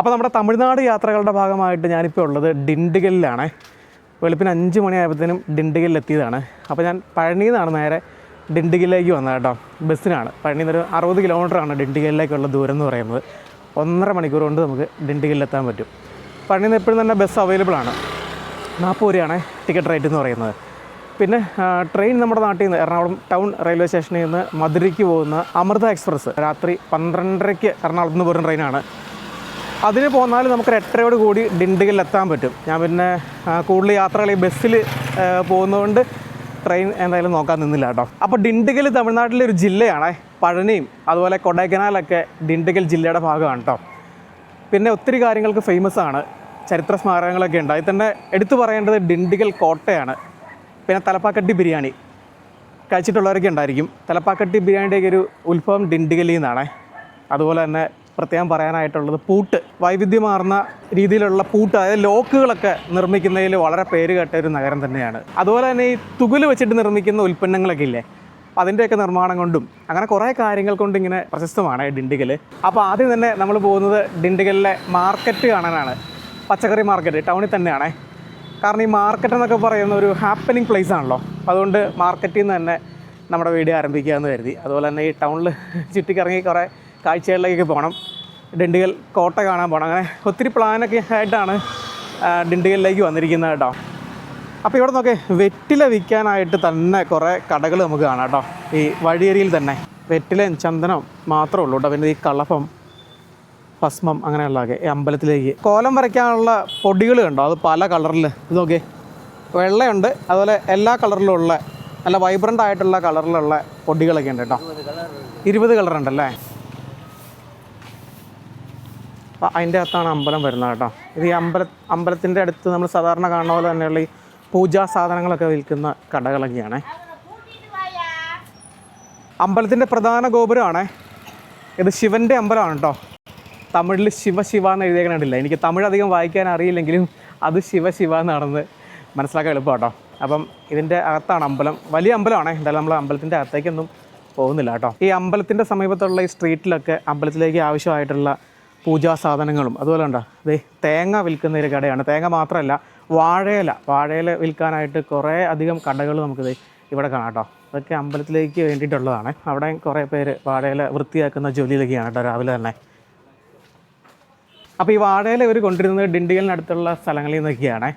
അപ്പോൾ നമ്മുടെ തമിഴ്നാട് യാത്രകളുടെ ഭാഗമായിട്ട് ഞാനിപ്പോൾ ഉള്ളത് ഡിണ്ടിഗലിലാണ്. വെളുപ്പിന് അഞ്ച് മണിയായപ്പോഴത്തേനും ഡിണ്ടിഗലിൽ എത്തിയതാണ്. അപ്പോൾ ഞാൻ പഴനിയിൽ നിന്നാണ് നേരെ ഡിണ്ടിഗലിലേക്ക് വന്നത് കേട്ടോ. ബസ്സിനാണ്. പഴനിയിൽ നിന്നൊരു അറുപത് കിലോമീറ്ററാണ് ഡിണ്ടിഗലിലേക്കുള്ള ദൂരം എന്ന് പറയുന്നത്. ഒന്നര മണിക്കൂർ കൊണ്ട് നമുക്ക് ഡിണ്ടിഗലിലെത്താൻ പറ്റും. പഴനിയിൽ നിന്ന് എപ്പോഴും തന്നെ ബസ് അവൈലബിൾ ആണ്. നാൽപ്പത് രൂപയാണ് ടിക്കറ്റ് റേറ്റ് എന്ന് പറയുന്നത്. പിന്നെ ട്രെയിൻ നമ്മുടെ നാട്ടിൽ നിന്ന് എറണാകുളം ടൗൺ റെയിൽവേ സ്റ്റേഷനിൽ നിന്ന് മധുരയ്ക്ക് പോകുന്ന അമൃത എക്സ്പ്രസ്. രാത്രി പന്ത്രണ്ടരയ്ക്ക് എറണാകുളത്ത് നിന്ന് പോരുന്ന ട്രെയിനാണ്. അതിന് പോന്നാൽ നമുക്ക് ഒരു എട്ടരയോട് കൂടി ഡിണ്ടുകളിൽ എത്താൻ പറ്റും. ഞാൻ പിന്നെ കൂടുതൽ യാത്രകൾ ഈ ബസ്സിൽ പോകുന്നതുകൊണ്ട് ട്രെയിൻ എന്തായാലും നോക്കാൻ നിന്നില്ല കേട്ടോ. അപ്പോൾ ഡിണ്ടിഗൽ തമിഴ്നാട്ടിലെ ഒരു ജില്ലയാണ്. പഴനിയും അതുപോലെ കൊടൈക്കനാലൊക്കെ ഡിണ്ടിഗൽ ജില്ലയുടെ ഭാഗമാണ് കേട്ടോ. പിന്നെ ഒത്തിരി കാര്യങ്ങൾക്ക് ഫേമസ് ആണ്. ചരിത്ര സ്മാരകങ്ങളൊക്കെ ഉണ്ട്. അതിൽ തന്നെ എടുത്തു പറയേണ്ടത് ഡിണ്ടിഗൽ കോട്ടയാണ്. പിന്നെ തലപ്പാക്കട്ടി ബിരിയാണി. കഴിച്ചിട്ടുള്ളവരൊക്കെ ഉണ്ടായിരിക്കും. തലപ്പാക്കട്ടി ബിരിയാണിയുടെയൊക്കെ ഒരു ഉത്ഭവം ഡിണ്ടിഗലിൽ അതുപോലെ തന്നെ പ്രത്യേകം പറയാനായിട്ടുള്ളത് പൂട്ട്. വൈവിധ്യമാർന്ന രീതിയിലുള്ള പൂട്ട് അതായത് ലോക്കുകളൊക്കെ നിർമ്മിക്കുന്നതിൽ വളരെ പേര് കേട്ട ഒരു നഗരം തന്നെയാണ്. അതുപോലെ തന്നെ ഈ തുകൽ വെച്ചിട്ട് നിർമ്മിക്കുന്ന ഉൽപ്പന്നങ്ങളൊക്കെ ഇല്ലേ? അതിന്റെയൊക്കെ നിർമ്മാണം കൊണ്ടും അങ്ങനെ കുറേ കാര്യങ്ങൾ കൊണ്ട് ഇങ്ങനെ പ്രശസ്തമാണ് ഡിണ്ടിഗൽ അപ്പോൾ ആദ്യം തന്നെ നമ്മൾ പോകുന്നത് ഡിണ്ടിഗലിലെ മാർക്കറ്റ് കാണാനാണ്. പച്ചക്കറി മാർക്കറ്റ് ടൗണിൽ തന്നെയാണ്. കാരണം ഈ മാർക്കറ്റ് എന്നൊക്കെ പറയുന്ന ഒരു ഹാപ്പനിങ് പ്ലേസ് ആണല്ലോ. അതുകൊണ്ട് മാർക്കറ്റിൽ നിന്ന് തന്നെ നമ്മുടെ വീഡിയോ ആരംഭിക്കുക എന്ന് കരുതി. അതുപോലെ തന്നെ ഈ ടൗണിൽ ചുറ്റിക്കറങ്ങി കുറേ കാഴ്ചകളിലേക്ക് പോകണം. ഡിണ്ടിഗൽ കോട്ട കാണാൻ പോകണം അങ്ങനെ ഒത്തിരി പ്ലാനൊക്കെ ആയിട്ടാണ് ഡിണ്ടിഗലിലേക്ക് വന്നിരിക്കുന്നത് കേട്ടോ. അപ്പോൾ ഇവിടെ നോക്കേ വെറ്റില വിൽക്കാനായിട്ട് തന്നെ കുറേ കടകൾ നമുക്ക് കാണാം കേട്ടോ. ഈ വഴിയരിയിൽ തന്നെ വെറ്റിലയും ചന്ദനം മാത്രമേ ഉള്ളൂ കേട്ടോ. പിന്നെ ഈ കളഫം ഭസ്മം അങ്ങനെയുള്ളതൊക്കെ ഈ അമ്പലത്തിലേക്ക്. കോലം വരയ്ക്കാനുള്ള പൊടികൾ കണ്ടോ? അത് പല കളറിൽ ഇത് നോക്കിയേ വെള്ളയുണ്ട്. അതുപോലെ എല്ലാ കളറിലും ഉള്ള നല്ല വൈബ്രന്റ് ആയിട്ടുള്ള കളറിലുള്ള പൊടികളൊക്കെ ഉണ്ട് കേട്ടോ. ഇരുപത് കളറുണ്ടല്ലേ അതിന്റെ അകത്താണ് അമ്പലം വരുന്നത് കേട്ടോ. ഇത് ഈ അമ്പല അമ്പലത്തിന്റെ അടുത്ത് നമ്മൾ സാധാരണ കാണുന്ന പോലെ തന്നെയുള്ള ഈ പൂജാ സാധനങ്ങളൊക്കെ വിൽക്കുന്ന കടകളൊക്കെയാണ്. അമ്പലത്തിന്റെ പ്രധാന ഗോപുരമാണേ. ഇത് ശിവന്റെ അമ്പലമാണ് കേട്ടോ. തമിഴിൽ ശിവ ശിവ എന്ന് എഴുതിയേക്കണില്ല എനിക്ക് തമിഴ് അധികം വായിക്കാൻ അറിയില്ലെങ്കിലും അത് ശിവ ശിവ എന്നാണെന്ന് മനസ്സിലാക്കാൻ എളുപ്പം കേട്ടോ. അപ്പം ഇതിന്റെ അകത്താണ് അമ്പലം. വലിയ അമ്പലമാണ്. എന്തായാലും നമ്മൾ അമ്പലത്തിന്റെ അകത്തേക്കൊന്നും പോകുന്നില്ല കേട്ടോ. ഈ അമ്പലത്തിന്റെ സമീപത്തുള്ള ഈ സ്ട്രീറ്റിലൊക്കെ അമ്പലത്തിലേക്ക് ആവശ്യമായിട്ടുള്ള പൂജാ സാധനങ്ങളും അതുപോലെ ഉണ്ടോ ദേ തേങ്ങ വിൽക്കുന്ന ഒരു കടയാണ്. തേങ്ങ മാത്രമല്ല വാഴയില. വാഴയില വിൽക്കാനായിട്ട് കുറേ അധികം കടകൾ നമുക്കിത് ഇവിടെ കാണാം കേട്ടോ. അതൊക്കെ അമ്പലത്തിലേക്ക് വേണ്ടിയിട്ടുള്ളതാണ്. അവിടെ കുറേ പേര് വാഴയില വൃത്തിയാക്കുന്ന ജോലിയിലൊക്കെയാണ് കേട്ടോ രാവിലെ തന്നെ. അപ്പോൾ ഈ വാഴയില ഇവർ കൊണ്ടിരുന്നത് ഡിണ്ടിഗലിനടുത്തുള്ള സ്ഥലങ്ങളിൽ നിന്നൊക്കെയാണ്.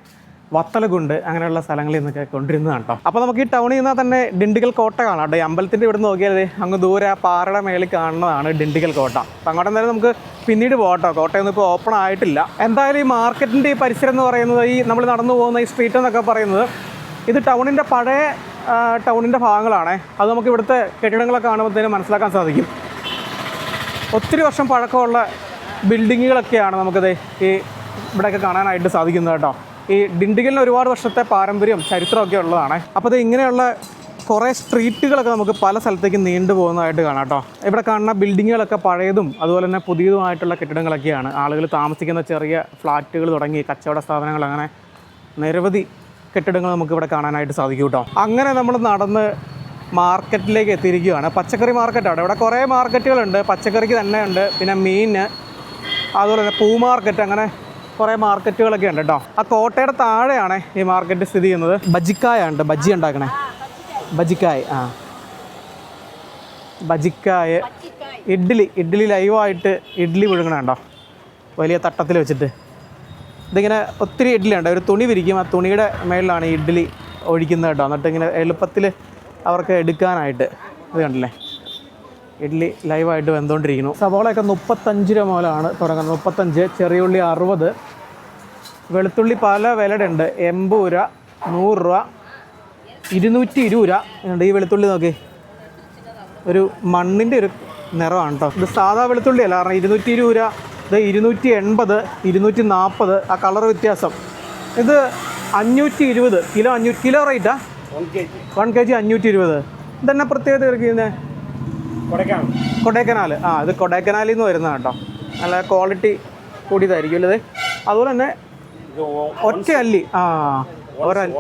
വത്തലകുണ്ട് അങ്ങനെയുള്ള സ്ഥലങ്ങളിൽ നിന്നൊക്കെ കൊണ്ടിരുന്നതാണ് കേട്ടോ. അപ്പോൾ നമുക്ക് ഈ ടൗണിൽ നിന്നാൽ തന്നെ ഡിണ്ടിഗൽ കോട്ട കാണാം കേട്ടോ. ഈ അമ്പലത്തിന്റെ ഇവിടെ നോക്കിയാൽ അങ്ങ് ദൂരെ ആ പാറയുടെ മേളിൽ കാണുന്നതാണ് ഡിണ്ടിഗൽ കോട്ട. അപ്പം അങ്ങോട്ട് എന്തായാലും നമുക്ക് പിന്നീട് പോകട്ടോ കോട്ടയൊന്നും ഇപ്പോൾ ഓപ്പൺ ആയിട്ടില്ല. എന്തായാലും ഈ മാർക്കറ്റിന്റെ ഈ പരിസരം എന്ന് പറയുന്നത് ഈ നമ്മൾ നടന്നു പോകുന്ന ഈ സ്ട്രീറ്റ് എന്നൊക്കെ പറയുന്നത് ഇത് ടൗണിന്റെ പഴയ ടൗണിന്റെ ഭാഗങ്ങളാണ്. അത് നമുക്ക് ഇവിടുത്തെ കെട്ടിടങ്ങളൊക്കെ കാണുമ്പോഴത്തേനും മനസ്സിലാക്കാൻ സാധിക്കും. ഒത്തിരി വർഷം പഴക്കമുള്ള ബിൽഡിങ്ങുകളൊക്കെയാണ് നമുക്കത് ഈ ഇവിടെയൊക്കെ കാണാനായിട്ട് സാധിക്കുന്നത് കേട്ടോ. ഈ ഡിണ്ടിഗലിന് ഒരുപാട് വർഷത്തെ പാരമ്പര്യം ചരിത്രമൊക്കെ ഉള്ളതാണ്. അപ്പോൾ ഇത് ഇങ്ങനെയുള്ള കുറേ സ്ട്രീറ്റുകളൊക്കെ നമുക്ക് പല സ്ഥലത്തേക്ക് നീണ്ടു പോകുന്നതായിട്ട് കാണാം കേട്ടോ. ഇവിടെ കാണുന്ന ബിൽഡിങ്ങുകളൊക്കെ പഴയതും അതുപോലെ തന്നെ പുതിയതുമായിട്ടുള്ള കെട്ടിടങ്ങളൊക്കെയാണ്. ആളുകൾ താമസിക്കുന്ന ചെറിയ ഫ്ലാറ്റുകൾ തുടങ്ങി കച്ചവട സ്ഥാപനങ്ങൾ അങ്ങനെ നിരവധി കെട്ടിടങ്ങൾ നമുക്ക് ഇവിടെ കാണാനായിട്ട് സാധിക്കും കേട്ടോ. അങ്ങനെ നമ്മൾ നടന്ന് മാർക്കറ്റിലേക്ക് എത്തിയിരിക്കുകയാണ്. പച്ചക്കറി മാർക്കറ്റാണ് ഇവിടെ കുറേ മാർക്കറ്റുകളുണ്ട്. പച്ചക്കറിക്ക് തന്നെ ഉണ്ട്. പിന്നെ മീൻ അതുപോലെ തന്നെ പൂ മാർക്കറ്റ് അങ്ങനെ കുറേ മാർക്കറ്റുകളൊക്കെ ഉണ്ട് കേട്ടോ. ആ കോട്ടയുടെ താഴെയാണ് ഈ മാർക്കറ്റ് സ്ഥിതി ചെയ്യുന്നത്. ബജിക്കായ ഉണ്ട്. ബജ്ജി ഉണ്ടാക്കണേ. ബജിക്കായ ആ. ബജിക്കായ. ഇഡ്ഡലി. ഇഡ്ഡലി ലൈവായിട്ട് ഇഡ്ഡലി വിഴുങ്ങണുണ്ടോ വലിയ തട്ടത്തിൽ വെച്ചിട്ട്. ഇതിങ്ങനെ ഒത്തിരി ഇഡ്ഡലി ഉണ്ട്. ഒരു തുണി വിരിക്കും. ആ തുണിയുടെ മേളിലാണ് ഇഡ്ഡലി ഒഴിക്കുന്നത് കേട്ടോ. എന്നിട്ട് ഇങ്ങനെ എളുപ്പത്തിൽ അവർക്ക് എടുക്കാനായിട്ട്. ഇത് കണ്ടില്ലേ? ഇഡ്ഡലി ലൈവായിട്ട് വെന്തുകൊണ്ടിരിക്കുന്നു സവോളയൊക്കെ മുപ്പത്തഞ്ച് രൂപ മുതലാണ് തുടങ്ങുന്നത്. മുപ്പത്തഞ്ച് ചെറിയ ഉള്ളി അറുപത്. വെളുത്തുള്ളി പല വിലയുടെ ഉണ്ട് എൺപത് രൂപ നൂറ് രൂപ ഇരുന്നൂറ്റി ഇരുപത് രൂപ. ഉണ്ട് ഈ വെളുത്തുള്ളി നോക്കി. ഒരു മണ്ണിന്റെ ഒരു നിറമാണ് കേട്ടോ ഇത് സാധാ വെളുത്തുള്ളിയല്ല. കാരണം ഇരുന്നൂറ്റി ഇരുപത് രൂപ ഇത് ഇരുന്നൂറ്റി എൺപത് ഇരുന്നൂറ്റി നാൽപ്പത്. ആ കളർ വ്യത്യാസം. ഇത് അഞ്ഞൂറ്റി ഇരുപത്. കിലോ അഞ്ഞൂറ്റി കിലോ റേറ്റാ? വൺ കെ ജി അഞ്ഞൂറ്റി ഇരുപത്. ഇതെന്നെ പ്രത്യേകത ഇറക്കുന്നത് കൊടൈക്കനാൽ. ആ ഇത് കൊടൈക്കനാലിൽ നിന്ന് വരുന്നതാണ് കേട്ടോ. നല്ല ക്വാളിറ്റി കൂടിയതായിരിക്കും അല്ലേ അതുപോലെ തന്നെ ഒറ്റ അല്ലി. ആ ഒരല്ലി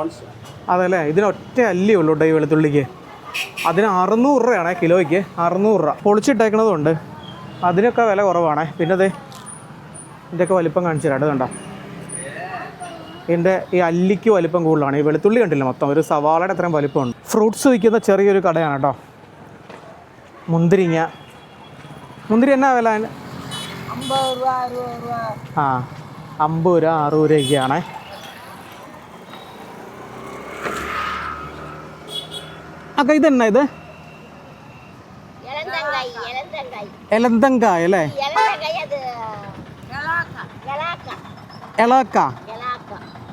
അതല്ലേ ഇതിന് ഒറ്റ അല്ലി ഉള്ളൂ കേട്ടോ ഈ വെളുത്തുള്ളിക്ക്. അതിന് അറുന്നൂറ് രൂപയാണ് കിലോയ്ക്ക്. അറുന്നൂറ് രൂപ. പൊളിച്ചിട്ടേക്കണതുണ്ട് അതിനൊക്കെ വില കുറവാണ്. പിന്നെ അതെ ഇതിന്റെയൊക്കെ വലിപ്പം കാണിച്ചു തരാം. കേട്ടോ കണ്ടോ? ഇതിന്റെ ഈ അല്ലിക്ക് വലിപ്പം കൂടുതലാണ്. ഈ വെളുത്തുള്ളി കണ്ടില്ല മൊത്തം? ഒരു സവാളയുടെ അത്രയും വലിപ്പമുണ്ട്. ഫ്രൂട്ട്സ് വിൽക്കുന്ന ചെറിയൊരു കടയാണ് കേട്ടോ. മുന്തിരിങ്ങ. മുന്തിരി എന്നാ വില? ആ അമ്പത് രൂപ അറുപത് രൂപയ്ക്കാണ് അക്ക ഇതെന്നാ ഇത്? എലന്തങ്കായ അല്ലേ? എളക്ക.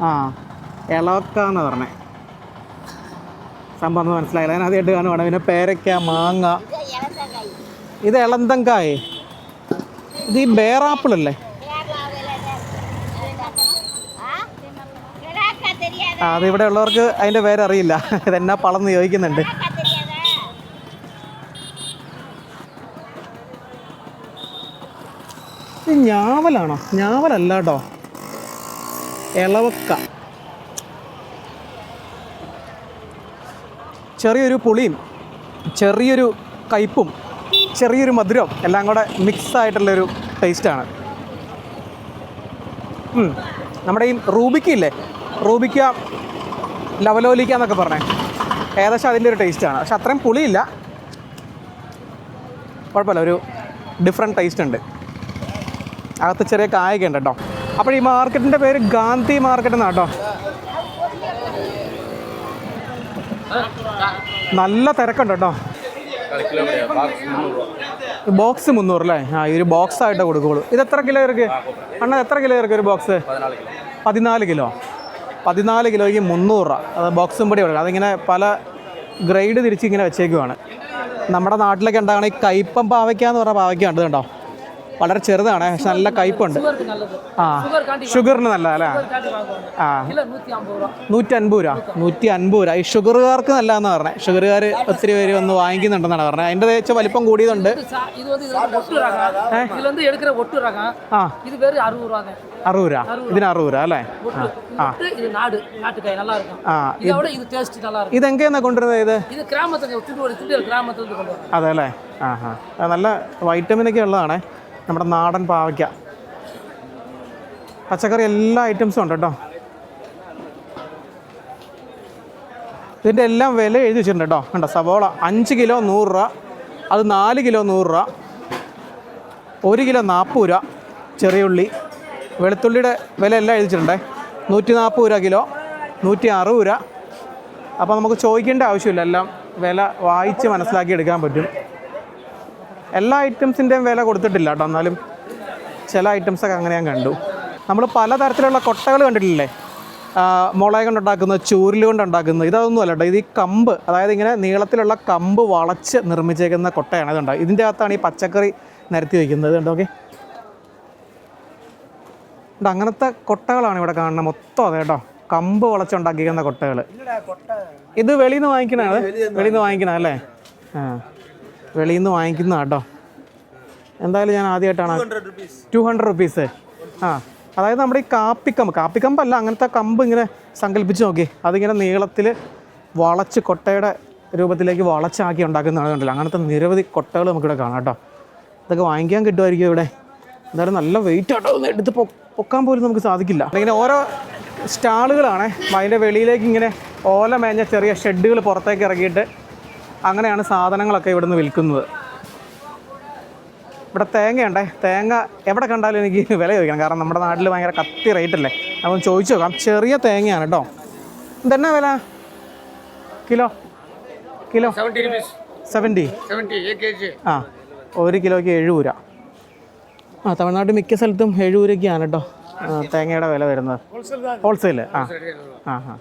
ആ എളക്ക എന്ന് പറഞ്ഞേ? സംഭവം മനസ്സിലായില്ല. ഞാൻ ആദ്യമായിട്ട് കാണുവാണ്. പിന്നെ പേരയ്ക്ക മാങ്ങ. ഇത് ഇളന്തങ്കായേ ഇത് ഈ ബേറാപ്പിളല്ലേ ആ അത് ഇവിടെ ഉള്ളവർക്ക് അതിന്റെ പേരറിയില്ല. ഇതെന്നാ പളന്ന് ചോദിക്കുന്നുണ്ട്. ഞാവലാണോ? ഞാവലല്ലാട്ടോ ഇളവക്ക ചെറിയൊരു പുളിയും ചെറിയൊരു കയ്പും. ചെറിയൊരു മധുരം എല്ലാം കൂടെ മിക്സ് ആയിട്ടുള്ളൊരു ടേസ്റ്റാണ്. നമ്മുടെ ഈ റൂബിക്ക ഇല്ലേ? റൂബിക്ക ലവലോലിക്ക എന്നൊക്കെ പറഞ്ഞേ. ഏകദേശം അതിന്റെ ഒരു ടേസ്റ്റാണ് പക്ഷെ അത്രയും പുളിയില്ല. കുഴപ്പമില്ല ഒരു ഡിഫറെന്റ് ടേസ്റ്റ് ഉണ്ട്. അകത്ത് ചെറിയ കായൊക്കെ ഉണ്ട് കേട്ടോ. അപ്പോൾ ഈ മാർക്കറ്റിന്റെ പേര് ഗാന്ധി മാർക്കറ്റ് എന്നാണ് കേട്ടോ. നല്ല തിരക്കുണ്ട് കേട്ടോ. ബോക്സ് മുന്നൂറ് അല്ലേ? ആ ഈ ഒരു ബോക്സ് ആയിട്ട് കൊടുക്കുള്ളൂ. ഇത് എത്ര കിലോ ഇറക്ക് അണ്ണ എത്ര കിലോ ഇറക്ക് ഒരു ബോക്സ് പതിനാല് കിലോ പതിനാല് കിലോയ്ക്ക് മുന്നൂറ് രൂപ. അത് ബോക്സും പൊടി കൊടുക്കുക അതിങ്ങനെ പല ഗ്രേഡ് തിരിച്ച് ഇങ്ങനെ വെച്ചേക്കുവാണ്. നമ്മുടെ നാട്ടിലൊക്കെ ഉണ്ടാകണ ഈ കയ്പം പാവയ്ക്ക എന്ന് പറഞ്ഞ പാവയ്ക്ക ഉണ്ട് കേട്ടോ വളരെ ചെറുതാണ് പക്ഷെ നല്ല കയ്പുണ്ട് ആ ഷുഗറിന് നല്ലതല്ലേ ആ. നൂറ്റി അൻപത് രൂപ. നൂറ്റി അൻപത് രൂപ. ഈ ഷുഗറുകാർക്ക് നല്ലതെന്നാണ് പറഞ്ഞത് ഷുഗറുകാർ ഒത്തിരി പേര് വന്ന് വാങ്ങിക്കുന്നുണ്ടെന്നാണ് പറഞ്ഞത് അതിന്റെ വെച്ച് വലിപ്പം കൂടിയതുണ്ട്. ആ. അറുപത് രൂപ ഇതിന് അറുപത് രൂപ അല്ലേ? ആ. ആ. കൊണ്ടുവരുന്നത് ഇത് അതെ അല്ലേ? ആ ആ. നല്ല വൈറ്റമിൻ ഒക്കെ ഉള്ളതാണേ. നമ്മുടെ നാടൻ പാവയ്ക്ക. പച്ചക്കറി എല്ലാ ഐറ്റംസും ഉണ്ട് കേട്ടോ. ഇതിന്റെ എല്ലാം വില എഴുതി വെച്ചിട്ടുണ്ട് കേട്ടോ. കണ്ടോ സവോള അഞ്ച് കിലോ നൂറ് രൂപ അത് നാല് കിലോ നൂറ് രൂപ ഒരു കിലോ നാൽപ്പത് രൂപ ചെറിയ ഉള്ളി. വെളുത്തുള്ളിയുടെ വില എല്ലാം എഴുതി വെച്ചിട്ടുണ്ടേ. നൂറ്റി നാൽപ്പത് രൂപ കിലോ നൂറ്റി അറുപത് രൂപ. അപ്പോൾ നമുക്ക് ചോദിക്കേണ്ട ആവശ്യമില്ല. എല്ലാം വില വായിച്ച് മനസ്സിലാക്കി എടുക്കാൻ പറ്റും. എല്ലാ ഐറ്റംസിന്റെയും വില കൊടുത്തിട്ടില്ല കേട്ടോ. എന്നാലും ചില ഐറ്റംസൊക്കെ അങ്ങനെ ഞാൻ കണ്ടു. നമ്മൾ പലതരത്തിലുള്ള കൊട്ടകൾ കണ്ടിട്ടില്ലേ? മുളക് കൊണ്ടുണ്ടാക്കുന്നത് ചൂരിൽ കൊണ്ടുണ്ടാക്കുന്നത് ഇതൊന്നും അല്ല കേട്ടോ. ഇത് ഈ കമ്പ് അതായത് ഇങ്ങനെ നീളത്തിലുള്ള കമ്പ് വളച്ച് നിർമ്മിച്ചേക്കുന്ന കൊട്ടയാണ് ഇതുണ്ടാകും ഇതിന്റെ അകത്താണ് ഈ പച്ചക്കറി നിരത്തി വയ്ക്കുന്നത്. കണ്ടോ ഓക്കെ അങ്ങനത്തെ കൊട്ടകളാണ് ഇവിടെ കാണുന്നത് മൊത്തം അതെ കേട്ടോ. കമ്പ് വളച്ചുണ്ടാക്കിയിരിക്കുന്ന കൊട്ടകൾ ഇത് വെളിയിൽ നിന്ന് വാങ്ങിക്കണ വെളിയിൽ നിന്ന് വാങ്ങിക്കണ അല്ലേ? ആ. വെളിയിൽ നിന്ന് വാങ്ങിക്കുന്ന കേട്ടോ എന്തായാലും ഞാൻ ആദ്യമായിട്ടാണ് ടു ഹൺഡ്രഡ് റുപ്പീസ് ആ അതായത് നമ്മുടെ ഈ കാപ്പിക്കമ്പ് കാപ്പിക്കമ്പല്ല അങ്ങനത്തെ കമ്പ് ഇങ്ങനെ സങ്കല്പിച്ച് നോക്കി. അതിങ്ങനെ നീളത്തിൽ വളച്ച് കൊട്ടയുടെ രൂപത്തിലേക്ക് വളച്ചാക്കി ഉണ്ടാക്കുന്നതാണ് കണ്ടില്ല അങ്ങനത്തെ നിരവധി കൊട്ടകൾ നമുക്കിവിടെ കാണാം കേട്ടോ. ഇതൊക്കെ വാങ്ങിക്കാൻ കിട്ടുമായിരിക്കും ഇവിടെ. എന്തായാലും നല്ല വെയിറ്റ് ആട്ടോ. ഒന്ന് എടുത്ത് പൊക്കാൻ പോലും നമുക്ക് സാധിക്കില്ല. ഇങ്ങനെ ഓരോ സ്റ്റാളുകളാണ്. അതിന്റെ വെളിയിലേക്ക് ഇങ്ങനെ ഓല മേഞ്ഞ ചെറിയ ഷെഡുകൾ പുറത്തേക്ക് ഇറക്കിയിട്ട് അങ്ങനെയാണ് സാധനങ്ങളൊക്കെ ഇവിടുന്ന് വിൽക്കുന്നത്. ഇവിടെ തേങ്ങയുണ്ടേ തേങ്ങ എവിടെ കണ്ടാലും എനിക്ക് വില ചോദിക്കണം. കാരണം നമ്മുടെ നാട്ടിൽ ഭയങ്കര കത്തി റേറ്റ് അല്ലേ? അപ്പം ചോദിച്ചു നോക്കാം. ചെറിയ തേങ്ങയാണ് കേട്ടോ ഇതെന്നാ വില? കിലോ? കിലോ? സെവന്റി ആ ഒരു കിലോയ്ക്ക് എഴുപത് രൂപ. ആ തമിഴ്നാട്ടിൽ മിക്ക സ്ഥലത്തും എഴുപത് രൂപയ്ക്കാണ് കേട്ടോ തേങ്ങയുടെ വില വരുന്നത്. ഹോൾസെയിൽ ആ. ആ ആ.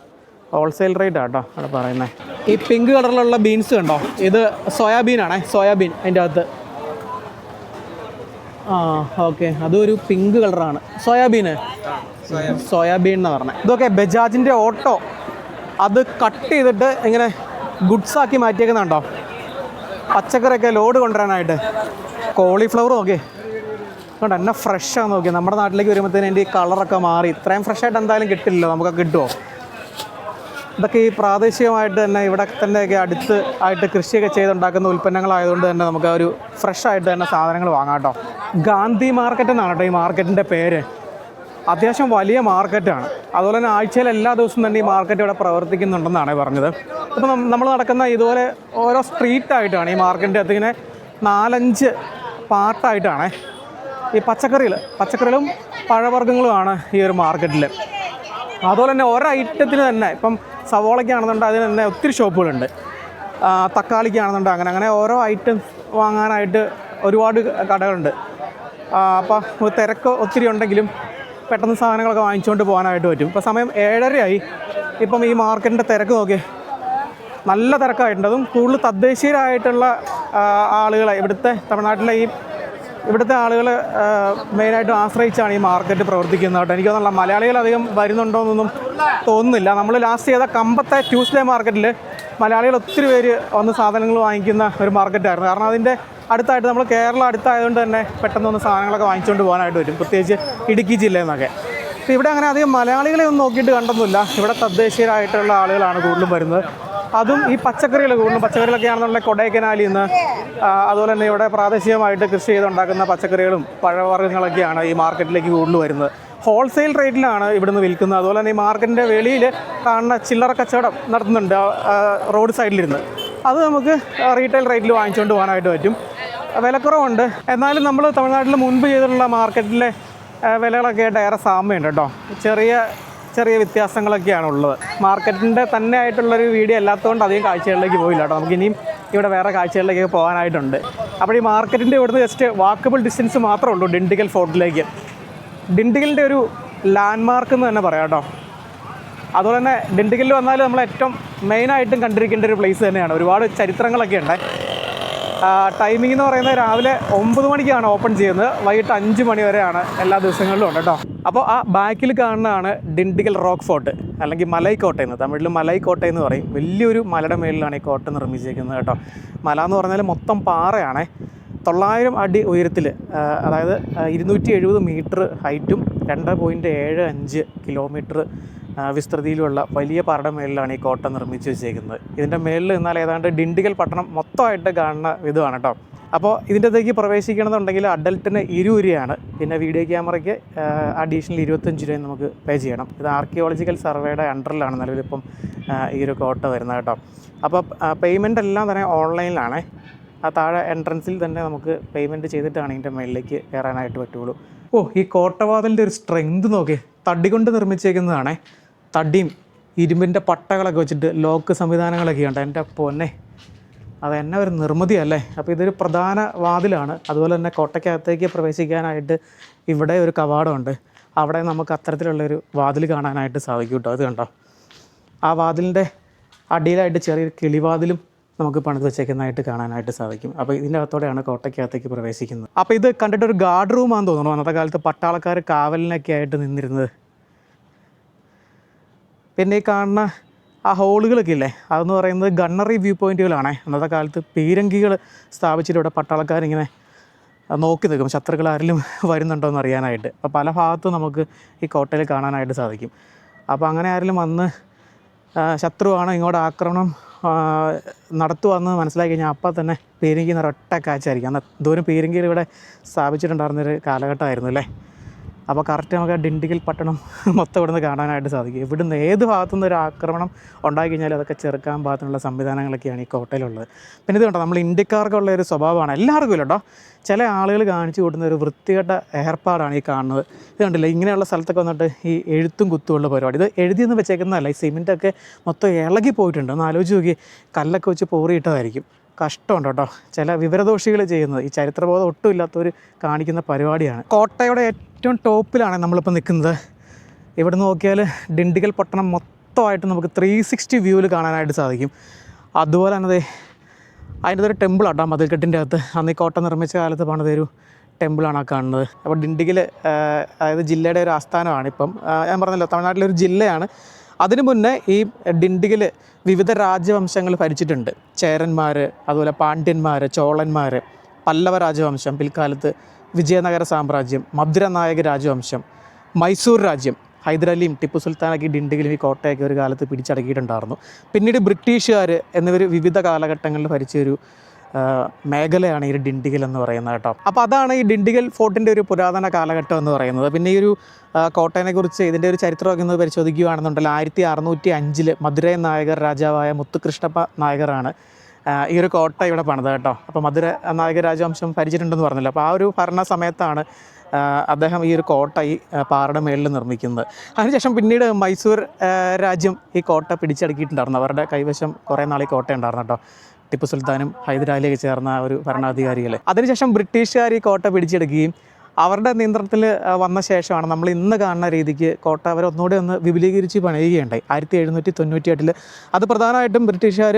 ഹോൾസെയിൽ റേറ്റ് ആട്ടോ അവിടെ പറയുന്നത് ഈ പിങ്ക് കളറിലുള്ള ബീൻസ് കണ്ടോ? ഇത് സോയാബീൻ ആണേ സോയാബീൻ അതിന്റെ അകത്ത്. ആ ഓക്കെ അതൊരു പിങ്ക് കളറാണ് സോയാബീന് സോയാബീൻ എന്ന് പറഞ്ഞത് ഇതൊക്കെ ബജാജിന്റെ ഓട്ടോ അത് കട്ട് ചെയ്തിട്ട് ഇങ്ങനെ ഗുഡ്സ് ആക്കി മാറ്റിയേക്കുന്നുണ്ടോ? പച്ചക്കറിയൊക്കെ ലോഡ് കൊണ്ടുവരാനായിട്ട്. കോളിഫ്ലവർ നോക്കി കണ്ടോ എന്നെ ഫ്രഷാണ് നോക്കി നമ്മുടെ നാട്ടിലേക്ക് വരുമ്പോഴത്തേന് എന്റെ ഈ കളറൊക്കെ മാറി. ഇത്രയും ഫ്രഷായിട്ട് എന്തായാലും കിട്ടില്ലല്ലോ നമുക്കൊക്കെ കിട്ടുമോ ഇതൊക്കെ ഈ പ്രാദേശികമായിട്ട് തന്നെ ഇവിടെ തന്നെയൊക്കെ അടുത്ത് ആയിട്ട് കൃഷിയൊക്കെ ചെയ്തുണ്ടാക്കുന്ന ഉൽപ്പന്നങ്ങളായതുകൊണ്ട് തന്നെ നമുക്ക് ഒരു ഫ്രഷ് ആയിട്ട് തന്നെ സാധനങ്ങൾ വാങ്ങാം കേട്ടോ. ഗാന്ധി മാർക്കറ്റ് എന്നാണ് കേട്ടോ ഈ മാർക്കറ്റിന്റെ പേര്. അത്യാവശ്യം വലിയ മാർക്കറ്റാണ്. അതുപോലെ തന്നെ ആഴ്ചയിൽ എല്ലാ ദിവസവും തന്നെ ഈ മാർക്കറ്റ് ഇവിടെ പ്രവർത്തിക്കുന്നുണ്ടെന്നാണ് പറഞ്ഞത്. അപ്പോൾ നമ്മൾ നടക്കുന്ന ഇതുപോലെ ഓരോ സ്ട്രീറ്റ് ആയിട്ടാണ് ഈ മാർക്കറ്റിന്റെ അകത്ത് ഇങ്ങനെ നാലഞ്ച് പാർട്ടായിട്ടാണ് ഈ പച്ചക്കറികൾ. പച്ചക്കറികളും പഴവർഗങ്ങളുമാണ് ഈ ഒരു മാർക്കറ്റിൽ. അതുപോലെ തന്നെ ഒരൈറ്റത്തിന് തന്നെ ഇപ്പം സവോളയ്ക്കാണെന്നുണ്ടെങ്കിൽ അതിന് തന്നെ ഒത്തിരി ഷോപ്പുകളുണ്ട്. തക്കാളിക്കാണെന്നുണ്ട് അങ്ങനെ. അങ്ങനെ ഓരോ ഐറ്റംസ് വാങ്ങാനായിട്ട് ഒരുപാട് കടകളുണ്ട്. അപ്പോൾ തിരക്ക് ഒത്തിരി ഉണ്ടെങ്കിലും പെട്ടെന്ന് സാധനങ്ങളൊക്കെ വാങ്ങിച്ചുകൊണ്ട് പോകാനായിട്ട് പറ്റും. ഇപ്പോൾ സമയം ഏഴരയായി. ഇപ്പം ഈ മാർക്കറ്റിന്റെ തിരക്ക് നോക്കി നല്ല തിരക്കായിട്ടുണ്ട്. അതും കൂടുതൽ തദ്ദേശീയരായിട്ടുള്ള ആളുകളെ ഇവിടുത്തെ തമിഴ്നാട്ടിലെ ഈ ഇവിടുത്തെ ആളുകൾ മെയിനായിട്ട് ആശ്രയിച്ചാണ് ഈ മാർക്കറ്റ് പ്രവർത്തിക്കുന്നത് എനിക്ക് തോന്നുന്നില്ല മലയാളികൾ അധികം വരുന്നുണ്ടോ എന്നൊന്നും തോന്നുന്നില്ല. നമ്മൾ ലാസ്റ്റ് ചെയ്ത കമ്പത്തെ ട്യൂസ്ഡേ മാർക്കറ്റിൽ മലയാളികൾ ഒത്തിരി പേര് വന്ന് സാധനങ്ങൾ വാങ്ങിക്കുന്ന ഒരു മാർക്കറ്റായിരുന്നു കാരണം അതിന്റെ അടുത്തായിട്ട് നമ്മൾ കേരളം അടുത്തായതുകൊണ്ട് തന്നെ പെട്ടെന്ന് വന്ന് സാധനങ്ങളൊക്കെ വാങ്ങിച്ചുകൊണ്ട് പോകാനായിട്ട് വരും പ്രത്യേകിച്ച് ഇടുക്കി ജില്ലയിൽ നിന്നൊക്കെ ഇവിടെ അങ്ങനെ അധികം മലയാളികളെ ഒന്നും നോക്കിയിട്ട് കണ്ടൊന്നുമില്ല. ഇവിടെ തദ്ദേശീയരായിട്ടുള്ള ആളുകളാണ് കൂടുതലും വരുന്നത്. അതും ഈ പച്ചക്കറികൾ കൂടുതലും പച്ചക്കറികളൊക്കെ ആണെന്നുള്ള കൊടൈക്കനാലിൽ നിന്ന് അതുപോലെ തന്നെ ഇവിടെ പ്രാദേശികമായിട്ട് കൃഷി ചെയ്തുണ്ടാക്കുന്ന പച്ചക്കറികളും പഴവർഗങ്ങളൊക്കെയാണ് ഈ മാർക്കറ്റിലേക്ക് കൂടുതൽ വരുന്നത് ഹോൾസെയിൽ റേറ്റിലാണ് ഇവിടുന്ന് വിൽക്കുന്നത്. അതുപോലെ തന്നെ ഈ മാർക്കറ്റിന്റെ വെളിയിൽ കാണുന്ന ചില്ലറ കച്ചവടം നടത്തുന്നുണ്ട് റോഡ് സൈഡിലിരുന്ന്. അത് നമുക്ക് റീറ്റെയിൽ റേറ്റിൽ വാങ്ങിച്ചുകൊണ്ട് പോകാനായിട്ട് പറ്റും. വിലക്കുറവുണ്ട്. എന്നാലും നമ്മൾ തമിഴ്നാട്ടിൽ മുൻപ് ചെയ്തിട്ടുള്ള മാർക്കറ്റിലെ വിലകളൊക്കെ ആയിട്ട് ഏറെ സാമ്യമുണ്ട് കേട്ടോ. ചെറിയ ചെറിയ വ്യത്യാസങ്ങളൊക്കെയാണ് ഉള്ളത് മാർക്കറ്റിന്റെ തന്നെ ആയിട്ടുള്ളൊരു വീഡിയോ അല്ലാത്തതുകൊണ്ട് അധികം കാഴ്ചകളിലേക്ക് പോയില്ല കേട്ടോ. നമുക്ക് ഇനിയും ഇവിടെ വേറെ കാഴ്ചകളിലേക്ക് പോകാനായിട്ടുണ്ട്. അപ്പോൾ ഈ മാർക്കറ്റിന്റെ ഇവിടുന്ന് ജസ്റ്റ് വാക്കബിൾ ഡിസ്റ്റൻസ് മാത്രമേ ഉള്ളൂ ഡിണ്ടിഗൽ ഫോർട്ടിലേക്ക് ഡിണ്ടിഗലിന്റെ ഒരു ലാൻഡ്മാർക്ക് എന്ന് തന്നെ പറയാം കേട്ടോ. അതുപോലെ തന്നെ ഡിണ്ടിഗലിൽ വന്നാൽ നമ്മൾ ഏറ്റവും മെയിനായിട്ടും കണ്ടിരിക്കേണ്ട ഒരു പ്ലേസ് തന്നെയാണ്. ഒരുപാട് ചരിത്രങ്ങളൊക്കെ ഉണ്ട്. ടൈമിംഗ് എന്ന് പറയുന്നത് രാവിലെ ഒമ്പത് മണിക്കാണ് ഓപ്പൺ ചെയ്യുന്നത്. വൈകിട്ട് അഞ്ച് മണി വരെയാണ് എല്ലാ ദിവസങ്ങളിലും ഉണ്ട് കേട്ടോ. അപ്പോൾ ആ ബാക്കിൽ കാണുന്നതാണ് ഡിണ്ടിഗൽ റോക്ക് ഫോർട്ട് അല്ലെങ്കിൽ മലൈ കോട്ട എന്ന്. തമിഴിൽ മലൈ കോട്ട എന്ന് പറയും. വലിയൊരു മലയുടെ മേലിലാണ് ഈ കോട്ട നിർമ്മിച്ചിരിക്കുന്നത് കേട്ടോ. മല എന്ന് പറഞ്ഞാൽ മൊത്തം പാറയാണേ. തൊള്ളായിരം അടി ഉയരത്തിൽ അതായത് ഇരുന്നൂറ്റി എഴുപത് മീറ്റർ ഹൈറ്റും രണ്ട് പോയിന്റ് ഏഴ് അഞ്ച് കിലോമീറ്റർ വിസ്തൃതിയിലുള്ള വലിയ പാറയുടെ മേളിലാണ് ഈ കോട്ട നിർമ്മിച്ച് വെച്ചേക്കുന്നത്. ഇതിന്റെ മേളിൽ നിന്നാൽ ഏതാണ്ട് ഡിണ്ടിഗൽ പട്ടണം മൊത്തമായിട്ട് കാണുന്ന ഇതുമാണ് കേട്ടോ. അപ്പോൾ ഇതിന്റെ അകത്തേക്ക് പ്രവേശിക്കണമെന്നുണ്ടെങ്കിൽ അഡൽട്ടിന് ഇരുപത് രൂപയാണ് പിന്നെ വീഡിയോ ക്യാമറയ്ക്ക് അഡീഷണൽ ഇരുപത്തഞ്ച് രൂപയും നമുക്ക് പേ ചെയ്യണം. ഇത് ആർക്കിയോളജിക്കൽ സർവേയുടെ അണ്ടറിലാണ് നിലവിലിപ്പം ഈ ഒരു കോട്ട വരുന്നത് കേട്ടോ. അപ്പോൾ പേയ്മെന്റ് എല്ലാം തന്നെ ഓൺലൈനിലാണ് ആ താഴെ എൻട്രൻസിൽ തന്നെ നമുക്ക് പേയ്മെന്റ് ചെയ്തിട്ടാണ് ഇതിന്റെ മേളിലേക്ക് കയറാനായിട്ട് പറ്റുള്ളൂ. ഓ ഈ കോട്ടവാതിലിന്റെ ഒരു സ്ട്രെങ്ത് നോക്കി തടികൊണ്ട് നിർമ്മിച്ചേക്കുന്നതാണേ. തടിയും ഇരുമ്പിന്റെ പട്ടകളൊക്കെ വെച്ചിട്ട് ലോക്ക് സംവിധാനങ്ങളൊക്കെ ഉണ്ട് എന്റെ പൊന്നെ. അത് എന്നെ ഒരു നിർമ്മിതിയല്ലേ അപ്പോൾ ഇതൊരു പ്രധാന വാതിലാണ്. അതുപോലെ തന്നെ കോട്ടയ്ക്കകത്തേക്ക് പ്രവേശിക്കാനായിട്ട് ഇവിടെ ഒരു കവാടമുണ്ട്. അവിടെ നമുക്ക് അത്തരത്തിലുള്ളൊരു വാതിൽ കാണാനായിട്ട് സാധിക്കും കേട്ടോ. അത് കണ്ടോ? ആ വാതിലിന്റെ അടിയിലായിട്ട് ചെറിയൊരു കിളിവാതിലും നമുക്ക് പണിത് വെച്ചേക്കുന്നതായിട്ട് കാണാനായിട്ട് സാധിക്കും. അപ്പോൾ ഇതിന്റെ അകത്തോടെയാണ് കോട്ടയ്ക്കകത്തേക്ക് പ്രവേശിക്കുന്നത്. അപ്പോൾ ഇത് കണ്ടിട്ട് ഒരു ഗാർഡ് റൂമാണെന്ന് തോന്നുന്നു. അന്നത്തെ കാലത്ത് പട്ടാളക്കാർ കാവലിനൊക്കെ ആയിട്ട് നിന്നിരുന്നത്. പിന്നെ ഈ കാണുന്ന ആ ഹോളുകളൊക്കെ ഇല്ലേ? അതെന്ന് പറയുന്നത് ഗണ്ണറി വ്യൂ പോയിന്റുകളാണ് അന്നത്തെ കാലത്ത് പീരങ്കികൾ സ്ഥാപിച്ചിട്ട് ഇവിടെ പട്ടാളക്കാരിങ്ങനെ നോക്കി നിൽക്കും. ശത്രുക്കൾ ആരെങ്കിലും വരുന്നുണ്ടോ എന്ന് അറിയാനായിട്ട്. അപ്പോൾ പല ഭാഗത്തും നമുക്ക് ഈ കോട്ടയിൽ കാണാനായിട്ട് സാധിക്കും. അപ്പോൾ അങ്ങനെ ആരെങ്കിലും വന്ന് ശത്രുവാണ് ഇങ്ങോട്ട് ആക്രമണം നടത്തുവാന്ന് മനസ്സിലാക്കി കഴിഞ്ഞാൽ അപ്പം തന്നെ പീരങ്കി ഒറ്റ കാച്ചായിരിക്കും അന്ന് ദൂരം പീരങ്കിയിൽ ഇവിടെ സ്ഥാപിച്ചിട്ടുണ്ടായിരുന്നൊരു കാലഘട്ടമായിരുന്നു അല്ലേ? അപ്പോൾ കറക്റ്റ് നമുക്ക് ആ ഡിണ്ടിഗൽ പട്ടണം മൊത്തം ഇവിടുന്ന് കാണാനായിട്ട് സാധിക്കും. ഇവിടുന്ന് ഏത് ഭാഗത്തു നിന്ന് ഒരു ആക്രമണം ഉണ്ടായി കഴിഞ്ഞാൽ അതൊക്കെ ചെറുക്കാൻ പാകത്തിനുള്ള സംവിധാനങ്ങളൊക്കെയാണ് ഈ കോട്ടയിലുള്ളത്. പിന്നെ ഇത് കണ്ടോ നമ്മൾ ഇന്ത്യക്കാർക്കുള്ള ഒരു സ്വഭാവമാണ്. എല്ലാവർക്കും ഇല്ല കേട്ടോ. ചില ആളുകൾ കാണിച്ചു കൂട്ടുന്ന ഒരു വൃത്തികെട്ട ഏർപ്പാടാണ് ഈ കാണുന്നത്. ഇത് കണ്ടില്ല ഇങ്ങനെയുള്ള സ്ഥലത്തൊക്കെ വന്നിട്ട് ഈ എഴുത്തും കുത്തുമുള്ള പരിപാടി. ഇത് എഴുതിയെന്ന് വെച്ചേക്കുന്നതല്ല ഈ സിമെന്റൊക്കെ മൊത്തം ഇളകി പോയിട്ടുണ്ട്. ഒന്ന് ആലോചിച്ച് നോക്കി കല്ലൊക്കെ വെച്ച് പോറിയിട്ടതായിരിക്കും. കഷ്ടമുണ്ട് കേട്ടോ ചില വിവരദോഷികൾ ചെയ്യുന്നത്. ഈ ചരിത്രബോധം ഒട്ടും ഇല്ലാത്തവർ കാണിക്കുന്ന പരിപാടിയാണ്. കോട്ടയുടെ ഏറ്റവും ടോപ്പിലാണ് നമ്മളിപ്പോൾ നിൽക്കുന്നത്. ഇവിടെ നോക്കിയാൽ ഡിണ്ടിഗൽ പട്ടണം മൊത്തമായിട്ട് നമുക്ക് ത്രീ സിക്സ്റ്റി വ്യൂവിൽ കാണാനായിട്ട് സാധിക്കും. അതുപോലെ തന്നെ അതിന്റെ ഒരു ടെമ്പിൾ ആട്ടോ മതിൽക്കെട്ടിന്റെ അകത്ത്. അന്ന് ഈ കോട്ട നിർമ്മിച്ച കാലത്ത് പണിത ഒരു ടെമ്പിളാണ് ആ കാണുന്നത്. അപ്പോൾ ഡിണ്ടിഗൽ അതായത് ജില്ലയുടെ ഒരു ആസ്ഥാനമാണ് ഇപ്പം. ഞാൻ പറഞ്ഞല്ലോ തമിഴ്നാട്ടിലെ ഒരു ജില്ലയാണ്. അതിനു മുന്നേ ഈ ഡിണ്ടിഗിൽ വിവിധ രാജവംശങ്ങൾ ഭരിച്ചിട്ടുണ്ട്. ചേരന്മാർ അതുപോലെ പാണ്ഡ്യന്മാർ ചോളന്മാർ പല്ലവ രാജവംശം പിൽക്കാലത്ത് വിജയനഗര സാമ്രാജ്യം മധുര നായക രാജവംശം മൈസൂർ രാജ്യം ഹൈദരാലിയും ടിപ്പു സുൽത്താനൊക്കെ ഡിണ്ടിഗലും ഈ കോട്ടയൊക്കെ ഒരു കാലത്ത് പിടിച്ചടക്കിയിട്ടുണ്ടായിരുന്നു. പിന്നീട് ബ്രിട്ടീഷുകാർ എന്നിവർ വിവിധ കാലഘട്ടങ്ങളിൽ ഭരിച്ച ഒരു ആ, മേഖലയാണ് ഈ ഡിണ്ടിഗൽ എന്ന് പറയുന്നത് കേട്ടോ. അപ്പോൾ അതാണ് ഈ ഡിണ്ടിഗൽ ഫോർട്ടിന്റെ ഒരു പുരാതന കാലഘട്ടം എന്ന് പറയുന്നത്. പിന്നെ ഈ ഒരു കോട്ടയനെക്കുറിച്ച് കുറിച്ച് ഇതിന്റെ ഒരു ചരിത്രമൊക്കെ ഒന്ന് പരിശോധിക്കുകയാണെന്നുണ്ടെങ്കിൽ ആയിരത്തി അറുന്നൂറ്റി അഞ്ചിൽ മധുരൈ നായകർ രാജാവായ മുത്തുകൃഷ്ണപ്പ നായകരാണ് ആ, ഈ ഒരു കോട്ട ഇവിടെ പണിത് കേട്ടോ. അപ്പോൾ മധുര നായക രാജവംശം ഭരിച്ചിട്ടുണ്ടെന്ന് പറഞ്ഞല്ലോ. അപ്പോൾ ആ ഒരു ഭരണ സമയത്താണ് അദ്ദേഹം ഈ ഒരു കോട്ട ഈ പാറയുടെ മേളിൽ നിർമ്മിക്കുന്നത്. അതിനുശേഷം പിന്നീട് മൈസൂർ രാജ്യം ഈ കോട്ട പിടിച്ചടക്കിയിട്ടുണ്ടായിരുന്നു. അവരുടെ കൈവശം കുറേ നാൾ ഈ കോട്ട ഉണ്ടായിരുന്നു കേട്ടോ. ടിപ്പു സുൽത്താനും ഹൈദരാലിയൊക്കെ ചേർന്ന ഒരു ഭരണാധികാരികൾ അതിനുശേഷം ബ്രിട്ടീഷുകാർ ഈ കോട്ട പിടിച്ചെടുക്കുകയും അവരുടെ നിയന്ത്രണത്തിൽ വന്ന ശേഷമാണ് നമ്മൾ ഇന്ന് കാണുന്ന രീതിക്ക് കോട്ട അവർ ഒന്നുകൂടി ഒന്ന് വിപുലീകരിച്ച് പണിയുകയുണ്ടായി. ആയിരത്തി എഴുന്നൂറ്റി തൊണ്ണൂറ്റി എട്ടിൽ അത് പ്രധാനമായിട്ടും ബ്രിട്ടീഷുകാർ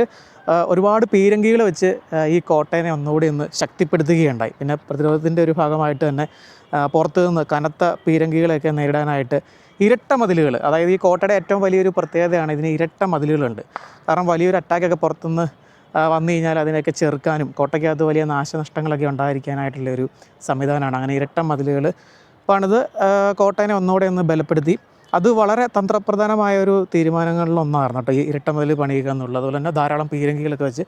ഒരുപാട് പീരങ്കികൾ വെച്ച് ഈ കോട്ടയെ ഒന്നുകൂടി ഒന്ന് ശക്തിപ്പെടുത്തുകയുണ്ടായി. പിന്നെ പ്രതിരോധത്തിന്റെ ഒരു ഭാഗമായിട്ട് തന്നെ പുറത്തു നിന്ന് കനത്ത പീരങ്കികളെയൊക്കെ നേരിടാനായിട്ട് ഇരട്ട മതിലുകൾ അതായത് ഈ കോട്ടയുടെ ഏറ്റവും വലിയൊരു പ്രത്യേകതയാണ് ഇതിന് ഇരട്ട മതിലുകളുണ്ട്. കാരണം വലിയൊരു അറ്റാക്കൊക്കെ പുറത്തുനിന്ന് വന്നു കഴിഞ്ഞാൽ അതിനെയൊക്കെ ചെറുക്കാനും കോട്ടയ്ക്കകത്ത് വലിയ നാശനഷ്ടങ്ങളൊക്കെ ഉണ്ടായിരിക്കാനായിട്ടുള്ള ഒരു സംവിധാനമാണ്. അങ്ങനെ ഇരട്ട മതിലുകൾ പണിത് കോട്ടയനെ ഒന്നുകൂടെ ഒന്ന് ബലപ്പെടുത്തി. അത് വളരെ തന്ത്രപ്രധാനമായ ഒരു തീരുമാനങ്ങളിലൊന്നായിരുന്നു കേട്ടോ ഈ ഇരട്ട മതിൽ പണിയുക എന്നുള്ളത്. അതുപോലെ തന്നെ ധാരാളം പീരങ്കികളൊക്കെ വെച്ച്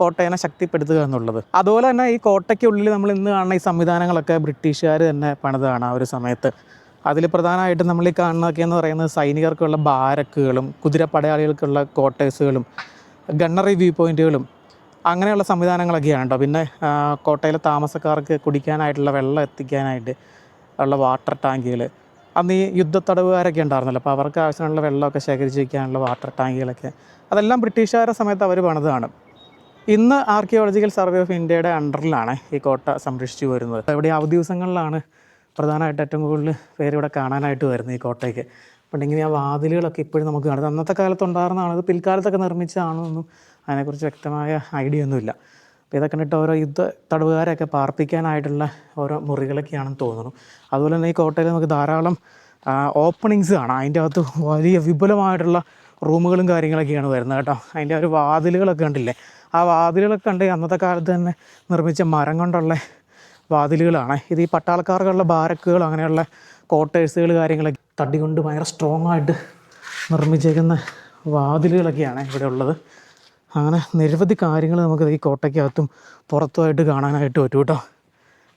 കോട്ടയനെ ശക്തിപ്പെടുത്തുക എന്നുള്ളത്. അതുപോലെ തന്നെ ഈ കോട്ടയ്ക്കുള്ളിൽ നമ്മൾ ഇന്ന് കാണുന്ന ഈ സംവിധാനങ്ങളൊക്കെ ബ്രിട്ടീഷുകാർ തന്നെ പണിതാണ് ആ ഒരു സമയത്ത്. അതിൽ പ്രധാനമായിട്ടും നമ്മൾ ഈ കാണുന്നതൊക്കെ എന്ന് പറയുന്നത് സൈനികർക്കുള്ള ബാരക്കുകളും കുതിരപ്പടയാളികൾക്കുള്ള ക്വാർട്ടേഴ്സുകളും ഗണ്ണറി വ്യൂ പോയിന്റുകളും അങ്ങനെയുള്ള സംവിധാനങ്ങളൊക്കെയാണ് കേട്ടോ. പിന്നെ കോട്ടയിലെ താമസക്കാർക്ക് കുടിക്കാനായിട്ടുള്ള വെള്ളം എത്തിക്കാനായിട്ട് ഉള്ള വാട്ടർ ടാങ്കുകൾ അന്ന് ഈ യുദ്ധത്തടവുകാരൊക്കെ ഉണ്ടായിരുന്നല്ലോ അപ്പോൾ അവർക്ക് ആവശ്യമുള്ള വെള്ളമൊക്കെ ശേഖരിച്ച് വയ്ക്കാനുള്ള വാട്ടർ ടാങ്കുകളൊക്കെ അതെല്ലാം ബ്രിട്ടീഷുകാരുടെ സമയത്ത് അവർ പണിതാണ്. ഇന്ന് ആർക്കിയോളജിക്കൽ സർവേ ഓഫ് ഇന്ത്യയുടെ അണ്ടറിലാണ് ഈ കോട്ട സംരക്ഷിച്ചു വരുന്നത്. ഇവിടെ അവധി ദിവസങ്ങളിലാണ് പ്രധാനമായിട്ട് ഏറ്റവും കൂടുതൽ പേരിവിടെ കാണാനായിട്ട് വരുന്നത് ഈ കോട്ടയ്ക്ക്. ഇങ്ങനെ ആ വാതിലുകളൊക്കെ ഇപ്പോഴും നമുക്ക് കാണാം. അന്നത്തെ കാലത്ത് ഉണ്ടായിരുന്നതാണ്. ഇത് പിൽക്കാലത്തൊക്കെ നിർമ്മിച്ചതാണോ എന്നും അതിനെക്കുറിച്ച് വ്യക്തമായ ഐഡിയ ഒന്നുമില്ല. അപ്പോൾ ഇതൊക്കെ കണ്ടിട്ട് ഓരോ യുദ്ധ തടവുകാരെയൊക്കെ പാർപ്പിക്കാനായിട്ടുള്ള ഓരോ മുറികളൊക്കെയാണെന്ന് തോന്നുന്നു. അതുപോലെ തന്നെ ഈ കോട്ടയിൽ നമുക്ക് ധാരാളം ഓപ്പണിങ്സ് കാണാം. അതിന്റെ അകത്ത് വലിയ വിപുലമായിട്ടുള്ള റൂമുകളും കാര്യങ്ങളൊക്കെയാണ് വരുന്നത് കേട്ടോ. അതിന്റെ ഒരു വാതിലുകളൊക്കെ കണ്ടില്ലേ? ആ വാതിലുകളൊക്കെ കണ്ട് അന്നത്തെ കാലത്ത് തന്നെ നിർമ്മിച്ച മരം കൊണ്ടുള്ള വാതിലുകളാണ്. ഇത് ഈ പട്ടാളക്കാർക്കുള്ള ബാരക്കുകൾ അങ്ങനെയുള്ള ക്വാർട്ടേഴ്സുകൾ കാര്യങ്ങളൊക്കെ തടി കൊണ്ട് ഭയങ്കര സ്ട്രോങ് ആയിട്ട് നിർമ്മിച്ചേക്കുന്ന വാതിലുകളൊക്കെയാണ് ഇവിടെ ഉള്ളത്. അങ്ങനെ നിരവധി കാര്യങ്ങൾ നമുക്ക് ഈ കോട്ടയ്ക്കകത്തും പുറത്തുമായിട്ട് കാണാനായിട്ട് പറ്റും കേട്ടോ.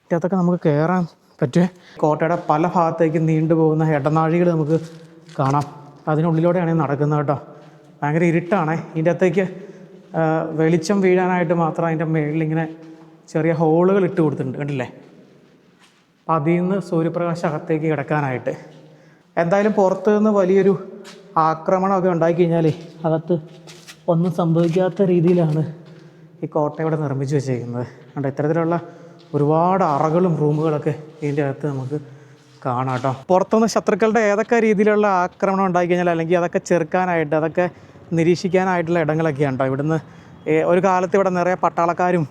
ഇതിനകത്തൊക്കെ നമുക്ക് കയറാൻ പറ്റുമേ കോട്ടയുടെ പല ഭാഗത്തേക്കും ഭാഗത്തേക്ക് നീണ്ടുപോകുന്ന ഇടനാഴികൾ നമുക്ക് കാണാം. അതിനുള്ളിലൂടെയാണ് നടക്കുന്നത് കേട്ടോ. ഭയങ്കര ഇരുട്ടാണ്. ഇതിന്റെ അകത്തേക്ക് വെളിച്ചം വീഴാനായിട്ട് മാത്രം അതിന്റെ മേളിൽ ഇങ്ങനെ ചെറിയ ഹോളുകൾ ഇട്ട് കൊടുത്തിട്ടുണ്ട്. കണ്ടില്ലേ? അപ്പം അതിൽ നിന്ന് സൂര്യപ്രകാശം അകത്തേക്ക് കിടക്കാനായിട്ട്. എന്തായാലും പുറത്ത് നിന്ന് വലിയൊരു ആക്രമണമൊക്കെ ഉണ്ടായിക്കഴിഞ്ഞാൽ അകത്ത് ഒന്നും സംഭവിക്കാത്ത രീതിയിലാണ് ഈ കോട്ട ഇവിടെ നിർമ്മിച്ച് വെച്ചേക്കുന്നത്. കണ്ടോ ഇത്തരത്തിലുള്ള ഒരുപാട് അറകളും റൂമുകളൊക്കെ ഇതിന്റെ അകത്ത് നമുക്ക് കാണാം കേട്ടോ. പുറത്തുനിന്ന് ശത്രുക്കളുടെ ഏതൊക്കെ രീതിയിലുള്ള ആക്രമണം ഉണ്ടായിക്കഴിഞ്ഞാൽ അല്ലെങ്കിൽ അതൊക്കെ ചെറുക്കാനായിട്ട് അതൊക്കെ നിരീക്ഷിക്കാനായിട്ടുള്ള ഇടങ്ങളൊക്കെയാണ് കേട്ടോ. ഇവിടുന്ന് ഒരു കാലത്ത് ഇവിടെ നിറയെ പട്ടാളക്കാരും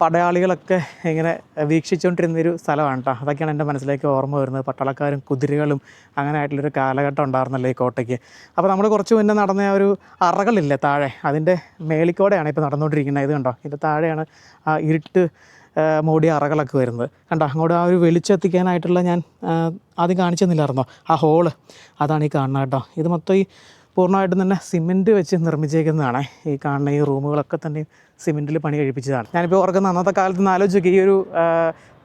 പടയാളികളൊക്കെ ഇങ്ങനെ വീക്ഷിച്ചുകൊണ്ടിരുന്നൊരു സ്ഥലമാണ് കേട്ടോ. അതൊക്കെയാണ് എന്റെ മനസ്സിലേക്ക് ഓർമ്മ വരുന്നത്. പട്ടാളക്കാരും കുതിരകളും അങ്ങനെ ആയിട്ടുള്ളൊരു കാലഘട്ടം ഉണ്ടായിരുന്നല്ലോ ഈ കോട്ടയ്ക്ക്. അപ്പോൾ നമ്മൾ കുറച്ച് മുന്നേ നടന്ന ഒരു അറകളില്ലേ താഴെ? അതിന്റെ മേളിക്കോടെയാണ് ഇപ്പോൾ നടന്നുകൊണ്ടിരിക്കുന്നത്. ഇത് കണ്ടോ? ഇതിന്റെ താഴെയാണ് ആ ഇരുട്ട് മൂടിയ അറകളൊക്കെ വരുന്നത്. കണ്ടോ? അങ്ങോട്ട് ആ ഒരു വെളിച്ചെത്തിക്കാനായിട്ടുള്ള ഞാൻ ആദ്യം കാണിച്ചു തന്നില്ലായിരുന്നോ ആ ഹോൾ. അതാണ് ഈ കാണുന്നത് കേട്ടോ. ഇത് മൊത്തം ഈ പൂർണമായിട്ടും തന്നെ സിമെന്റ് വെച്ച് നിർമ്മിച്ചേക്കുന്നതാണ്. ഈ കാണുന്ന ഈ റൂമുകളൊക്കെ തന്നെ സിമെന്റിൽ പണി കഴിപ്പിച്ചതാണ്. ഞാനിപ്പോൾ ഓർക്കുന്ന അന്നത്തെ കാലത്ത് നിന്ന് ആലോചിക്കുക ഈ ഒരു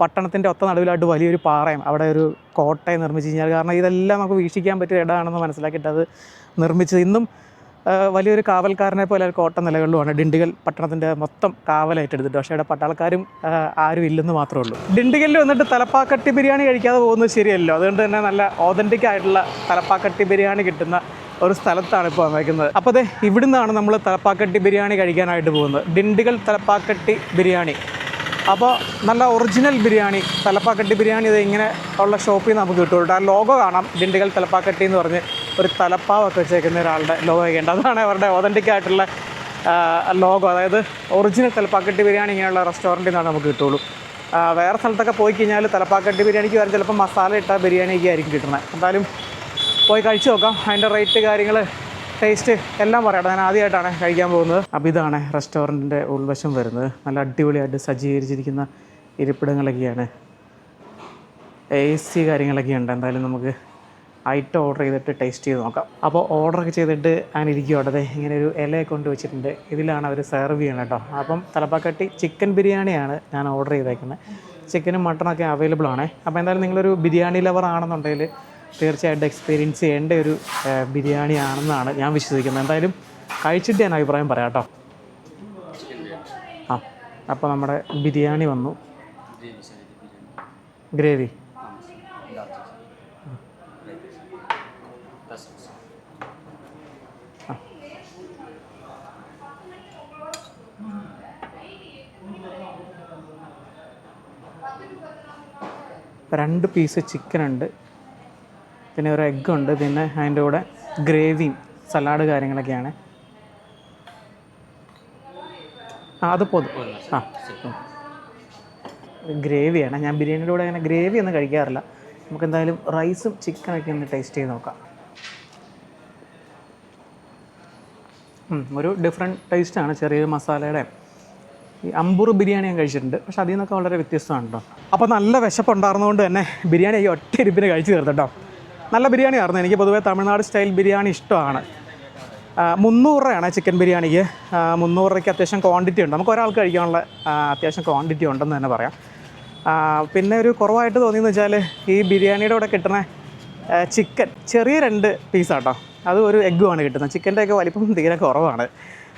പട്ടണത്തിന്റെ ഒത്ത നടുവിലായിട്ട് വലിയൊരു പാറയും അവിടെ ഒരു കോട്ടയം നിർമ്മിച്ച് കഴിഞ്ഞാൽ കാരണം ഇതെല്ലാം നമുക്ക് വീക്ഷിക്കാൻ പറ്റിയ ഇടമാണെന്ന് മനസ്സിലാക്കിയിട്ട് അത് നിർമ്മിച്ചത്. ഇന്നും വലിയൊരു കാവൽക്കാരനെ പോലെ ഒരു കോട്ട നിലകളിലുമാണ് ഡിണ്ടിഗൽ പട്ടണത്തിന്റെ മൊത്തം കാവലേറ്റെടുത്തിട്ട് പക്ഷേ ഇവിടെ പട്ടാളക്കാരും ആരും ഇല്ലെന്ന് മാത്രമേ ഉള്ളൂ. ഡിണ്ടിഗലിൽ വന്നിട്ട് തലപ്പാക്കട്ടി ബിരിയാണി കഴിക്കാതെ പോകുന്നത് ശരിയല്ലോ. അതുകൊണ്ട് തന്നെ നല്ല ഓതന്റിക് ആയിട്ടുള്ള തലപ്പാക്കട്ടി ബിരിയാണി കിട്ടുന്ന ഒരു സ്ഥലത്താണ് ഇപ്പോൾ വന്നേക്കുന്നത്. അപ്പോൾ അതെ ഇവിടുന്നാണ് നമ്മൾ തലപ്പാക്കട്ടി ബിരിയാണി കഴിക്കാനായിട്ട് പോകുന്നത്. ഡിണ്ടുകൾ തലപ്പാക്കട്ടി ബിരിയാണി. അപ്പോൾ നല്ല ഒറിജിനൽ ബിരിയാണി തലപ്പാക്കട്ടി ബിരിയാണി ഇത് ഇങ്ങനെ ഉള്ള ഷോപ്പിൽ നിന്ന് നമുക്ക് കിട്ടുള്ളൂ. ആ ലോഗോ കാണാം ഡിണ്ടുകൾ തലപ്പാക്കട്ടി എന്ന് പറഞ്ഞ് ഒരു തലപ്പാവൊക്കെ വെച്ചേക്കുന്ന ഒരാളുടെ ലോഗോ ഒക്കെയുണ്ട് അതാണ് അവരുടെ ഒതന്റിക് ആയിട്ടുള്ള ലോഗോ. അതായത് ഒറിജിനൽ തലപ്പാക്കട്ടി ബിരിയാണി ഇങ്ങനെയുള്ള റെസ്റ്റോറന്റിൽ നിന്നാണ് നമുക്ക് കിട്ടുള്ളൂ. വേറെ സ്ഥലത്തൊക്കെ പോയി കഴിഞ്ഞാൽ തലപ്പാക്കട്ടി ബിരിയാണിക്ക് വരെ ചിലപ്പോൾ മസാല ഇട്ട ബിരിയാണിയൊക്കെ ആയിരിക്കും കിട്ടുന്നത്. എന്തായാലും പോയി കഴിച്ചു നോക്കാം. അതിന്റെ റേറ്റ് കാര്യങ്ങൾ ടേസ്റ്റ് എല്ലാം പറയാം ഞാൻ ആദ്യമായിട്ടാണ് കഴിക്കാൻ പോകുന്നത്. അപ്പോൾ ഇതാണ് റെസ്റ്റോറന്റിന്റെ ഉൾവശം വരുന്നത്. നല്ല അടിപൊളിയായിട്ട് സജ്ജീകരിച്ചിരിക്കുന്ന ഇരിപ്പിടങ്ങളൊക്കെയാണ്. എ സി കാര്യങ്ങളൊക്കെ ഉണ്ട്. എന്തായാലും നമുക്ക് ഐറ്റം ഓർഡർ ചെയ്തിട്ട് ടേസ്റ്റ് ചെയ്ത് നോക്കാം. അപ്പോൾ ഓർഡറൊക്കെ ചെയ്തിട്ട് അങ്ങനെ ഇരിക്കും അവിടെ ഇങ്ങനെ ഒരു ഇലയൊക്കെ കൊണ്ട് വെച്ചിട്ടുണ്ട്. ഇതിലാണ് അവർ സെർവ് ചെയ്യണം കേട്ടോ. അപ്പം തലപ്പാക്കട്ടി ചിക്കൻ ബിരിയാണിയാണ് ഞാൻ ഓർഡർ ചെയ്തേക്കുന്നത്. ചിക്കനും മട്ടണൊക്കെ അവൈലബിൾ ആണ്. അപ്പോൾ എന്തായാലും നിങ്ങളൊരു ബിരിയാണി ലവർ ആണെന്നുണ്ടെങ്കിൽ തീർച്ചയായിട്ടും എക്സ്പീരിയൻസ് ചെയ്യേണ്ട ഒരു ബിരിയാണിയാണെന്നാണ് ഞാൻ വിശ്വസിക്കുന്നത്. എന്തായാലും കഴിച്ചിട്ട് ഞാൻ അഭിപ്രായം പറയാം കേട്ടോ. ആ അപ്പോൾ നമ്മുടെ ബിരിയാണി വന്നു. ഗ്രേവി. രണ്ട് പീസ് ചിക്കൻ ഉണ്ട്. പിന്നെ ഒരു എഗ്ഗ് ഉണ്ട് പിന്നെ അതിന്റെ കൂടെ ഗ്രേവിയും സലാഡ് കാര്യങ്ങളൊക്കെയാണ്. ആ അത് പോതും ആ ഗ്രേവിയാണ് ഞാൻ ബിരിയാണിയുടെ കൂടെ അങ്ങനെ ഗ്രേവി ഒന്നും കഴിക്കാറില്ല. നമുക്ക് എന്തായാലും റൈസും ചിക്കനൊക്കെ ഒന്ന് ടേസ്റ്റ് ചെയ്ത് നോക്കാം. ഒരു ഡിഫറെന്റ് ടേസ്റ്റാണ് ചെറിയൊരു മസാലയുടെ. ഈ അമ്പൂർ ബിരിയാണി ഞാൻ കഴിച്ചിട്ടുണ്ട്. പക്ഷെ അതിൽ നിന്നൊക്കെ വളരെ വ്യത്യസ്തമാണ് കേട്ടോ. അപ്പോൾ നല്ല വിശപ്പുണ്ടായിരുന്നതുകൊണ്ട് തന്നെ ബിരിയാണി ഈ ഒറ്റ ഇരിപ്പിന് കഴിച്ചു തീർത്തു കേട്ടോ. നല്ല ബിരിയാണി ആയിരുന്നു എനിക്ക് പൊതുവേ തമിഴ്നാട് സ്റ്റൈൽ ബിരിയാണി ഇഷ്ടമാണ്. മുന്നൂറ് രൂപയാണ് ചിക്കൻ ബിരിയാണിക്ക്. മുന്നൂറ് രൂപയ്ക്ക് അത്യാവശ്യം ക്വാണ്ടിറ്റി ഉണ്ട്. നമുക്ക് ഒരാൾക്ക് കഴിക്കാനുള്ള അത്യാവശ്യം ക്വാണ്ടിറ്റി ഉണ്ടെന്ന് തന്നെ പറയാം. പിന്നെ ഒരു കുറവായിട്ട് തോന്നിയെന്ന് വെച്ചാൽ ഈ ബിരിയാണിയുടെ കൂടെ കിട്ടുന്ന ചിക്കൻ ചെറിയ രണ്ട് പീസാട്ടോ അത് ഒരു എഗ്ഗുമാണ് കിട്ടുന്നത്. ചിക്കന്റെ ഒക്കെ വലിപ്പം തീരെ കുറവാണ്.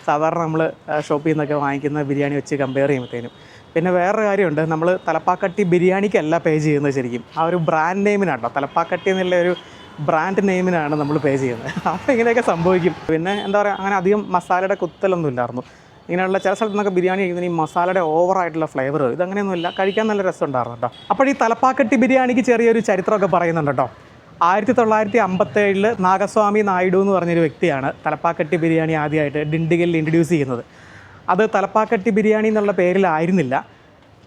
സാധാരണ നമ്മൾ ഷോപ്പിൽ നിന്നൊക്കെ വാങ്ങിക്കുന്ന ബിരിയാണി വെച്ച് കമ്പയർ ചെയ്യുമ്പോഴത്തേനും പിന്നെ വേറൊരു കാര്യമുണ്ട്. നമ്മൾ തലപ്പാക്കട്ടി ബിരിയാണിക്കല്ല പേ ചെയ്യുന്നത് ശരിക്കും. ആ ഒരു ബ്രാൻഡ് നെയിമിനാട്ടോ തലപ്പാക്കട്ടി എന്നുള്ള ഒരു ബ്രാൻഡ് നെയിമിനാണ് നമ്മൾ പേ ചെയ്യുന്നത്. അപ്പോൾ ഇങ്ങനെയൊക്കെ സംഭവിക്കും. പിന്നെ എന്താ പറയുക അങ്ങനെ അധികം മസാലയുടെ കുത്തലൊന്നും ഇല്ലായിരുന്നു. ഇങ്ങനെയുള്ള ചില സ്ഥലത്ത് നിന്നൊക്കെ ബിരിയാണി കഴിക്കുന്ന ഈ മസാലയുടെ ഓവറായിട്ടുള്ള ഫ്ലേവർ ഇതങ്ങനെയൊന്നുമില്ല കഴിക്കാൻ നല്ല രസമുണ്ടായിരുന്നു കേട്ടോ. അപ്പോൾ ഈ തലപ്പാക്കട്ടി ബിരിയാണിക്ക് ചെറിയൊരു ചരിത്രമൊക്കെ പറയുന്നുണ്ട് കേട്ടോ. ആയിരത്തി തൊള്ളായിരത്തി അമ്പത്തേഴിൽ നാഗസ്വാമി നായിഡു എന്ന് പറഞ്ഞൊരു വ്യക്തിയാണ് തലപ്പാക്കട്ടി ബിരിയാണി ആദ്യമായിട്ട് ഡിണ്ടിഗലിൽ ഇൻട്രൊഡ്യൂസ് ചെയ്യുന്നത്. അത് തലപ്പാക്കട്ടി ബിരിയാണി എന്നുള്ള പേരിലായിരുന്നില്ല.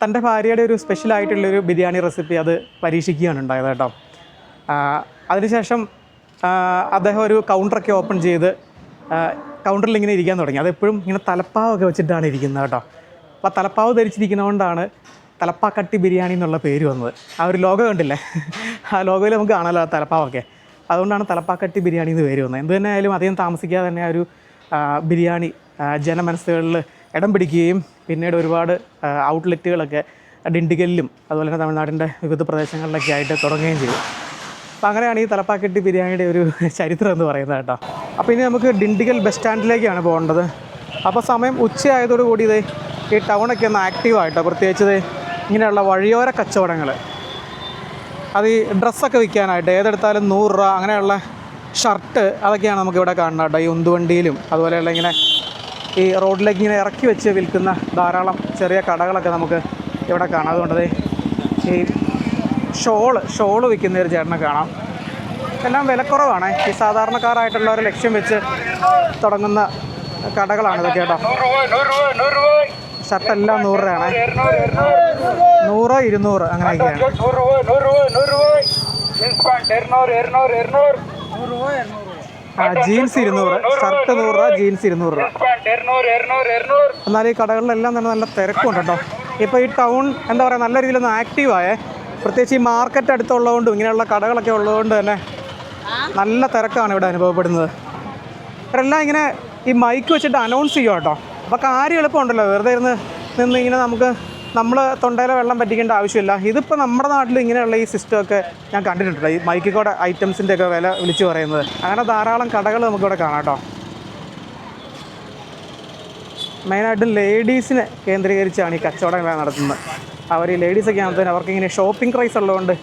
തന്റെ ഭാര്യയുടെ ഒരു സ്പെഷ്യലായിട്ടുള്ളൊരു ബിരിയാണി റെസിപ്പി അത് പരീക്ഷിക്കുകയാണ് ഉണ്ടായത് കേട്ടോ. അതിനുശേഷം അദ്ദേഹം ഒരു കൗണ്ടറൊക്കെ ഓപ്പൺ ചെയ്ത് കൗണ്ടറിൽ ഇങ്ങനെ ഇരിക്കാൻ തുടങ്ങി. അതെപ്പോഴും ഇങ്ങനെ തലപ്പാവൊക്കെ വെച്ചിട്ടാണ് ഇരിക്കുന്നത് കേട്ടോ. അപ്പോൾ തലപ്പാവ് ധരിച്ചിരിക്കുന്നതുകൊണ്ടാണ് തലപ്പാക്കട്ടി ബിരിയാണി എന്നുള്ള പേര് വന്നത്. ആ ഒരു ലോഗോ കണ്ടില്ലേ? ആ ലോഗോയിൽ നമുക്ക് കാണാമല്ലോ ആ തലപ്പാവൊക്കെ? അതുകൊണ്ടാണ് തലപ്പാക്കട്ടി ബിരിയാണി എന്ന് പേര് വന്നത്. എന്ത് തന്നെ ആയാലും അധികം താമസിക്കാതെ തന്നെ ആ ഒരു ബിരിയാണി ജനമനസ്സുകളിൽ ഇടം പിടിക്കുകയും പിന്നീട് ഒരുപാട് ഔട്ട്ലെറ്റുകളൊക്കെ ഡിണ്ടിഗലിലും അതുപോലെ തന്നെ തമിഴ്നാടിന്റെ വിവിധ പ്രദേശങ്ങളിലൊക്കെ ആയിട്ട് തുടങ്ങുകയും ചെയ്തു. അപ്പോൾ അങ്ങനെയാണ് ഈ തലപ്പാക്കെട്ടി ബിരിയാണിയുടെ ഒരു ചരിത്രം എന്ന് പറയുന്നത് കേട്ടോ. അപ്പോൾ ഇനി നമുക്ക് ഡിണ്ടിഗൽ ബസ് സ്റ്റാൻഡിലേക്കാണ് പോകേണ്ടത്. അപ്പോൾ സമയം ഉച്ചയായതോടു കൂടി ഇത് ഈ ടൗണൊക്കെ ഒന്ന് ആക്റ്റീവായിട്ടോ പ്രത്യേകിച്ച് ഇങ്ങനെയുള്ള വഴിയോര കച്ചവടങ്ങൾ. അത് ഈ ഡ്രസ്സൊക്കെ വിൽക്കാനായിട്ട് ഏതെടുത്താലും നൂറ് രൂപ അങ്ങനെയുള്ള ഷർട്ട് അതൊക്കെയാണ് നമുക്ക് ഇവിടെ കാണുന്നത് കേട്ടോ. ഈ ഉന്തുവണ്ടിയിലും അതുപോലെയുള്ള ഇങ്ങനെ ഈ റോഡിലേക്ക് ഇങ്ങനെ ഇറക്കി വെച്ച് വിൽക്കുന്ന ധാരാളം ചെറിയ കടകളൊക്കെ നമുക്ക് ഇവിടെ കാണാം. അതുകൊണ്ട് ഈ ഷോൾ ഷോൾ വിൽക്കുന്ന ഒരു ചേട്ടനെ കാണാം. എല്ലാം വിലക്കുറവാണ്. ഈ സാധാരണക്കാരായിട്ടുള്ള ഒരു ലക്ഷ്യം വെച്ച് തുടങ്ങുന്ന കടകളാണ് ഇതൊക്കെ കേട്ടോ. ഷർട്ടെല്ലാം നൂറ് രൂപയാണ്. നൂറ് ഇരുന്നൂറ് അങ്ങനെയൊക്കെയാണ്. ആ ജീൻസ് ഇരുന്നൂറ്. ഷർട്ട് നൂറ് രൂപ ജീൻസ് ഇരുന്നൂറ് രൂപ. എന്നാൽ ഈ കടകളിലെല്ലാം തന്നെ നല്ല തിരക്കുണ്ട് കേട്ടോ. ഇപ്പോൾ ഈ ടൗൺ എന്താ പറയുക നല്ല രീതിയിലൊന്ന് ആക്റ്റീവായേ പ്രത്യേകിച്ച് ഈ മാർക്കറ്റ് അടുത്തുള്ളതുകൊണ്ടും ഇങ്ങനെയുള്ള കടകളൊക്കെ ഉള്ളതുകൊണ്ട് തന്നെ നല്ല തിരക്കാണ് ഇവിടെ അനുഭവപ്പെടുന്നത്. ഇവരെല്ലാം ഇങ്ങനെ ഈ മൈക്ക് വെച്ചിട്ട് അനൗൺസ് ചെയ്യുക കേട്ടോ. അപ്പോൾ കാര്യം എളുപ്പമുണ്ടല്ലോ വെറുതെ ഇരുന്ന് നിന്ന് ഇങ്ങനെ നമുക്ക് നമ്മൾ തൊണ്ടയിലെ വെള്ളം പറ്റിക്കേണ്ട ആവശ്യമില്ല. ഇതിപ്പോൾ നമ്മുടെ നാട്ടിൽ ഇങ്ങനെയുള്ള ഈ സിസ്റ്റമൊക്കെ ഞാൻ കണ്ടിട്ടുണ്ട്. ഈ ഐറ്റംസിന്റെ ഒക്കെ വില വിളിച്ചു പറയുന്നത്. അങ്ങനെ ധാരാളം കടകൾ നമുക്കിവിടെ കാണാം കേട്ടോ. മെയിനായിട്ടും ലേഡീസിനെ കേന്ദ്രീകരിച്ചാണ് ഈ കച്ചവടങ്ങൾ നടത്തുന്നത്. അവർ ഈ ലേഡീസൊക്കെ ആകുമ്പോഴത്തേന് അവർക്ക് ഇങ്ങനെ ഷോപ്പിംഗ് പ്രൈസ് ഉള്ളതുകൊണ്ട്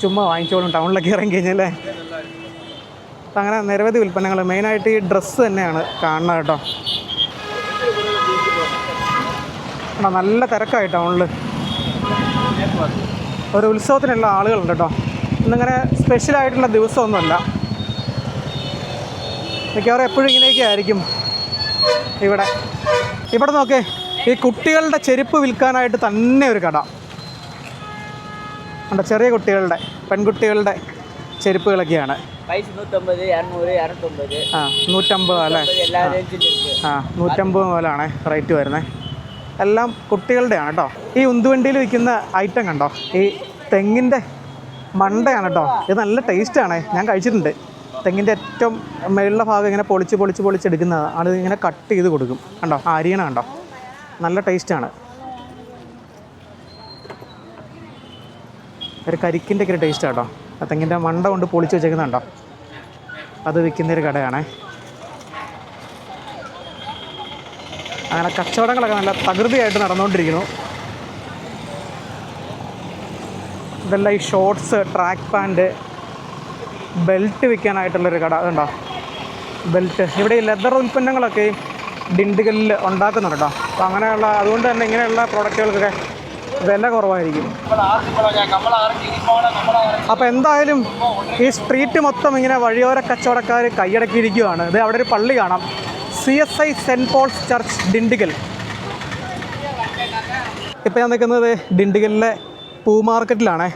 ചുമ്മാ വാങ്ങിച്ചോളും ടൗണിലൊക്കെ ഇറങ്ങി കഴിഞ്ഞാലേ അങ്ങനെ നിരവധി ഉൽപ്പന്നങ്ങൾ മെയിനായിട്ട് ഈ ഡ്രസ്സ് തന്നെയാണ് കാണുന്നത് കേട്ടോ. കണ്ടോ നല്ല തിരക്കായിട്ടോ ഉള്ളിൽ ഒരു ഉത്സവത്തിനുള്ള ആളുകളുണ്ട് കേട്ടോ ഇന്നിങ്ങനെ സ്പെഷ്യലായിട്ടുള്ള ദിവസമൊന്നുമല്ല. മിക്കവാറും എപ്പോഴും ഇങ്ങനെയൊക്കെ ആയിരിക്കും ഇവിടെ. ഇവിടെ നോക്കേ ഈ കുട്ടികളുടെ ചെരുപ്പ് വിൽക്കാനായിട്ട് തന്നെ ഒരു കട. ഉണ്ട് ചെറിയ കുട്ടികളുടെ പെൺകുട്ടികളുടെ ചെരുപ്പുകളൊക്കെയാണ്. ആ നൂറ്റമ്പത് അല്ലേ? ആ നൂറ്റമ്പത് മുതലാണേ റേറ്റ് വരുന്നത് എല്ലാം കുട്ടികളുടെയാണ് കേട്ടോ. ഈ ഉന്തുവണ്ടിയിൽ വിൽക്കുന്ന ഐറ്റം കണ്ടോ? ഈ തെങ്ങിന്റെ മണ്ടയാണ് കേട്ടോ. ഇത് നല്ല ടേസ്റ്റാണ് ഞാൻ കഴിച്ചിട്ടുണ്ട്. തെങ്ങിന്റെ ഏറ്റവും മേളിലെ ഭാഗം ഇങ്ങനെ പൊളിച്ച് പൊളിച്ച് പൊളിച്ചെടുക്കുന്നതാണ് അത് ഇങ്ങനെ കട്ട് ചെയ്ത് കൊടുക്കും. കണ്ടോ? അരിയണ കണ്ടോ? നല്ല ടേസ്റ്റാണ് ഒരു കരിക്കിന്റെ ഒക്കെ ഒരു ടേസ്റ്റ് കേട്ടോ. തെങ്ങിന്റെ മണ്ട കൊണ്ട് പൊളിച്ച് വെച്ചേക്കുന്നുണ്ടോ അത് വിൽക്കുന്നൊരു കടയാണേ. അങ്ങനെ കച്ചവടങ്ങളൊക്കെ നല്ല തകൃതിയായിട്ട് നടന്നുകൊണ്ടിരിക്കുന്നു. ഇതെല്ലാം ഈ ഷോർട്സ് ട്രാക്ക് പാന്റ് ബെൽറ്റ് വിൽക്കാനായിട്ടുള്ളൊരു കട അതുണ്ടോ ബെൽറ്റ് ഇവിടെ ഈ ലെതർ ഉൽപ്പന്നങ്ങളൊക്കെ ഡിണ്ടുകളിൽ ഉണ്ടാക്കുന്നുണ്ട് കേട്ടോ. അപ്പോൾ അങ്ങനെയുള്ള അതുകൊണ്ട് തന്നെ ഇങ്ങനെയുള്ള പ്രോഡക്റ്റുകൾക്കൊക്കെ വില കുറവായിരിക്കും. അപ്പോൾ എന്തായാലും ഈ സ്ട്രീറ്റ് മൊത്തം ഇങ്ങനെ വഴിയോര കച്ചവടക്കാർ കൈയടക്കിയിരിക്കുകയാണ്. ഇത് അവിടെ ഒരു പള്ളി കാണാം. C S I saint Paul's church Dindigul. ഇപ്പോൾ ഞാൻ നിൽക്കുന്നത് ഡിണ്ടിഗലിലെ പൂ മാർക്കറ്റിലാണേ.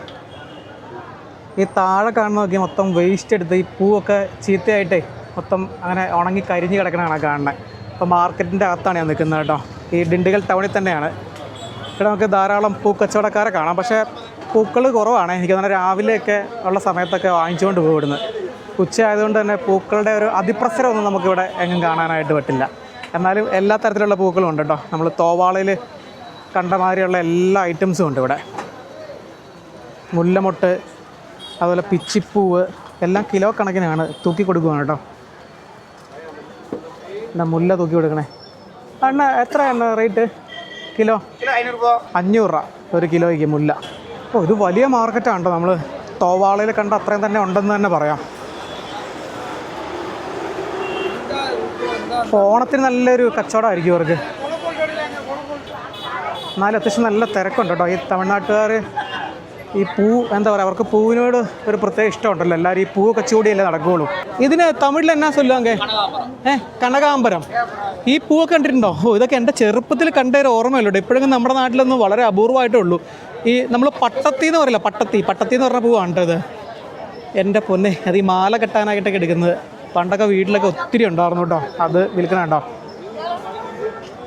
ഈ താഴെ കാണുന്ന നോക്കി മൊത്തം വേസ്റ്റ് എടുത്ത് ഈ പൂവൊക്കെ ചീത്തയായിട്ടേ മൊത്തം അങ്ങനെ ഉണങ്ങി കരിഞ്ഞ് കിടക്കണതാണ് കാണുന്നത് അപ്പോൾ മാർക്കറ്റിന്റെ അകത്താണ് ഞാൻ നിൽക്കുന്നത് കേട്ടോ. ഈ ഡിണ്ടിഗൽ ടൗണിൽ തന്നെയാണ്. ഇവിടെ നമുക്ക് ധാരാളം പൂക്കച്ചവടക്കാരെ കാണാം. പക്ഷേ പൂക്കൾ കുറവാണ്. എനിക്ക് തോന്നുന്നത് രാവിലെയൊക്കെ ഉള്ള സമയത്തൊക്കെ വാങ്ങിച്ചുകൊണ്ട് പോകും ഇവിടുന്ന് ഉച്ച ആയതുകൊണ്ട് തന്നെ പൂക്കളുടെ ഒരു അതിപ്രസരമൊന്നും നമുക്കിവിടെ എങ്ങും കാണാനായിട്ട് പറ്റില്ല. എന്നാലും എല്ലാ തരത്തിലുള്ള പൂക്കളും ഉണ്ട് കേട്ടോ. നമ്മൾ തോവാളയിൽ കണ്ട മാതിരിയുള്ള എല്ലാ ഐറ്റംസും ഉണ്ട് ഇവിടെ. മുല്ലമൊട്ട് അതുപോലെ പിച്ചിപ്പൂവ് എല്ലാം കിലോ കണക്കിനാണ് തൂക്കി കൊടുക്കുകയാണ് കേട്ടോ. എന്താ മുല്ല തൂക്കി കൊടുക്കണേ? അണ്ണ എത്ര എത്രയാണ് റേറ്റ് കിലോ? അഞ്ഞൂറ് രൂപ. ഒരു കിലോയ്ക്ക് മുല്ല. ഓ ഇത് വലിയ മാർക്കറ്റാണ് കേട്ടോ നമ്മൾ തോവാളയിൽ കണ്ട അത്രയും തന്നെ ഉണ്ടെന്ന് തന്നെ പറയാം. ഓണത്തിന് നല്ലൊരു കച്ചവടമായിരിക്കും ഇവർക്ക്. എന്നാലും അത്യാവശ്യം നല്ല തിരക്കുണ്ട് കേട്ടോ. ഈ തമിഴ്നാട്ടുകാർ ഈ പൂ എന്താ പറയുക അവർക്ക് പൂവിനോട് ഒരു പ്രത്യേക ഇഷ്ടമുണ്ടല്ലോ. എല്ലാവരും ഈ പൂ ചൂടിയല്ലേ നടക്കുകയുള്ളൂ. ഇതിന് തമിഴിൽ എന്നാ ചൊല്ലുവാങ്കെ ഏ കനകാമ്പരം ഈ പൂവൊക്കെ കണ്ടിട്ടുണ്ടോ? ഓ ഇതൊക്കെ എന്റെ ചെറുപ്പത്തിൽ കണ്ട ഒരു ഓർമ്മയല്ലോ ഇപ്പോഴെങ്കിലും നമ്മുടെ നാട്ടിലൊന്നും വളരെ അപൂർവമായിട്ടേ ഉള്ളൂ. ഈ നമ്മൾ പട്ടത്തി എന്ന് പറയില്ല? പട്ടത്തി. പട്ടത്തി എന്ന് പറഞ്ഞ പൂവാണ് കേട്ടോ ഇത്. എന്റെ പൊന്നെ അത് ഈ മാല കെട്ടാനായിട്ടൊക്കെ എടുക്കുന്നത്. പണ്ടൊക്കെ വീട്ടിലൊക്കെ ഒത്തിരി ഉണ്ടായിരുന്നു കേട്ടോ. അത് വിൽക്കണ കേട്ടോ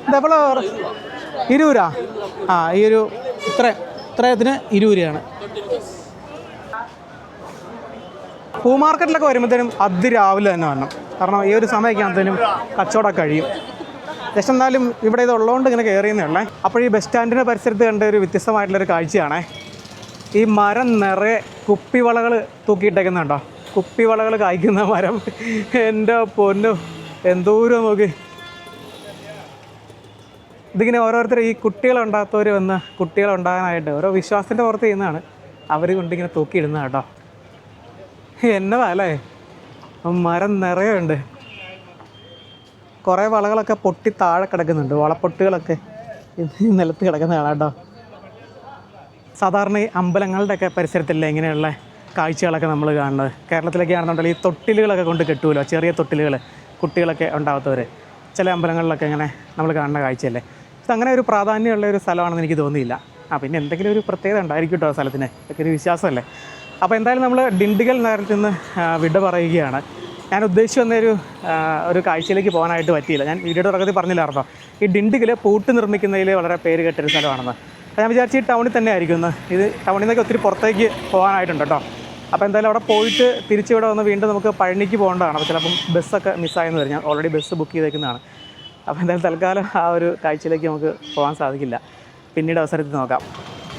ഇതെപ്പോഴോ ഇരുപൂരാ ആ ഈ ഒരു ഇത്ര ഇത്രയത്തിന് ഇരുപത് രൂപയാണ് പൂ മാർക്കറ്റിലൊക്കെ വരുമ്പോഴത്തേനും അതിരാവിലെ തന്നെ വരണം. കാരണം ഈ ഒരു സമയമൊക്കെ ആകുമ്പോഴത്തേനും കച്ചവടം കഴിയും. ജസ്റ്റ് എന്നാലും ഇവിടെ ഇത് ഉള്ളതുകൊണ്ട് ഇങ്ങനെ കയറിയെന്നേ ഉള്ളേ. അപ്പോൾ ഈ ബസ് സ്റ്റാൻഡിന്റെ പരിസരത്ത് കണ്ട ഒരു വ്യത്യസ്തമായിട്ടുള്ളൊരു കാഴ്ചയാണേ. ഈ മരം നിറയെ കുപ്പിവളകൾ തൂക്കിയിട്ടേക്കുന്നുണ്ടോ? കുപ്പിവളകൾ കായ്ക്കുന്ന മരം. എന്റെ പൊന്നു എന്തോരം നോക്കി. ഇതിങ്ങനെ ഓരോരുത്തർ ഈ കുട്ടികളുണ്ടാത്തവർ വന്ന് കുട്ടികളുണ്ടാകാനായിട്ട് ഓരോ വിശ്വാസത്തിന്റെ പുറത്ത് ചെയ്യുന്നതാണ്. അവർ കൊണ്ടിങ്ങനെ തൂക്കിയിടുന്നത് കേട്ടോ. എന്നതാ അല്ലേ മരം നിറയെ ഉണ്ട്. കുറേ വളകളൊക്കെ പൊട്ടി താഴെ കിടക്കുന്നുണ്ട്. വളപ്പൊട്ടുകളൊക്കെ നിലത്ത് കിടക്കുന്നതാണ് കേട്ടോ. സാധാരണ ഈ അമ്പലങ്ങളുടെയൊക്കെ പരിസരത്തില്ലേ ഇങ്ങനെയുള്ള കാഴ്ചകളൊക്കെ നമ്മൾ കാണുന്നത്. കേരളത്തിലൊക്കെ ആണെന്നുണ്ടെങ്കിൽ ഈ തൊട്ടിലുകളൊക്കെ കൊണ്ട് കെട്ടുമല്ലോ ചെറിയ തൊട്ടിലുകൾ കുട്ടികളൊക്കെ ഉണ്ടാകാത്തവർ ചില അമ്പലങ്ങളിലൊക്കെ ഇങ്ങനെ നമ്മൾ കാണുന്ന കാഴ്ചയല്ലേ? അങ്ങനെ ഒരു പ്രാധാന്യമുള്ള ഒരു സ്ഥലമാണെന്ന് എനിക്ക് തോന്നിയില്ല. ആ പിന്നെ എന്തെങ്കിലും ഒരു പ്രത്യേകത ഉണ്ടായിരിക്കും കേട്ടോ ആ സ്ഥലത്തിന്. ഒക്കെ ഒരു വിശ്വാസമല്ലേ? അപ്പോൾ എന്തായാലും നമ്മൾ ഡിണ്ടിഗൽ നഗരത്തിൽ നിന്ന് വിട പറയുകയാണ്. ഞാൻ ഉദ്ദേശിച്ച് വന്നൊരു ഒരു കാഴ്ചയിലേക്ക് പോകാനായിട്ട് പറ്റിയില്ല. ഞാൻ വീഡിയോ തുടക്കത്തിൽ പറഞ്ഞില്ലായിരുന്നോ? ഈ ഡിണ്ടിഗൽ പൂട്ട് നിർമ്മിക്കുന്നതിൽ വളരെ പേര് കേട്ടൊരു സ്ഥലമാണെന്ന്. ഞാൻ വിചാരിച്ചു ഈ ടൗണിൽ തന്നെ ആയിരിക്കും ഇത് ടൗണിൽ നിന്നൊക്കെ ഒത്തിരി പുറത്തേക്ക് പോകാനായിട്ടുണ്ട് കേട്ടോ. അപ്പോൾ എന്തായാലും അവിടെ പോയിട്ട് തിരിച്ച് ഇവിടെ വന്ന് വീണ്ടും നമുക്ക് പഴനിക്ക് പോകേണ്ടതാണ്. അപ്പോൾ ചിലപ്പം ബസ്സൊക്കെ മിസ്സായെന്ന് വരും. ഞാൻ ഓൾറെഡി ബസ് ബുക്ക് ചെയ്തേക്കുന്നതാണ്. അപ്പോൾ എന്തായാലും തൽക്കാലം ആ ഒരു കാഴ്ചയിലേക്ക് നമുക്ക് പോകാൻ സാധിക്കില്ല. പിന്നീട് അവസരത്തിൽ നോക്കാം.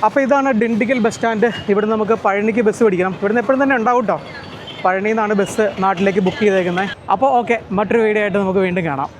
അപ്പോൾ ഇതാണ് ഡിണ്ടിഗൽ ബസ് സ്റ്റാൻഡ്. ഇവിടെ നമുക്ക് പഴനിക്ക് ബസ് പിടിക്കണം. ഇവിടുന്ന് എപ്പോഴും തന്നെ ഉണ്ടാവും കേട്ടോ പഴനിയിൽ നിന്നാണ് ബസ് നാട്ടിലേക്ക് ബുക്ക് ചെയ്തേക്കുന്നത് അപ്പോൾ ഓക്കെ മറ്റൊരു വീഡിയോ ആയിട്ട് നമുക്ക് വീണ്ടും കാണാം.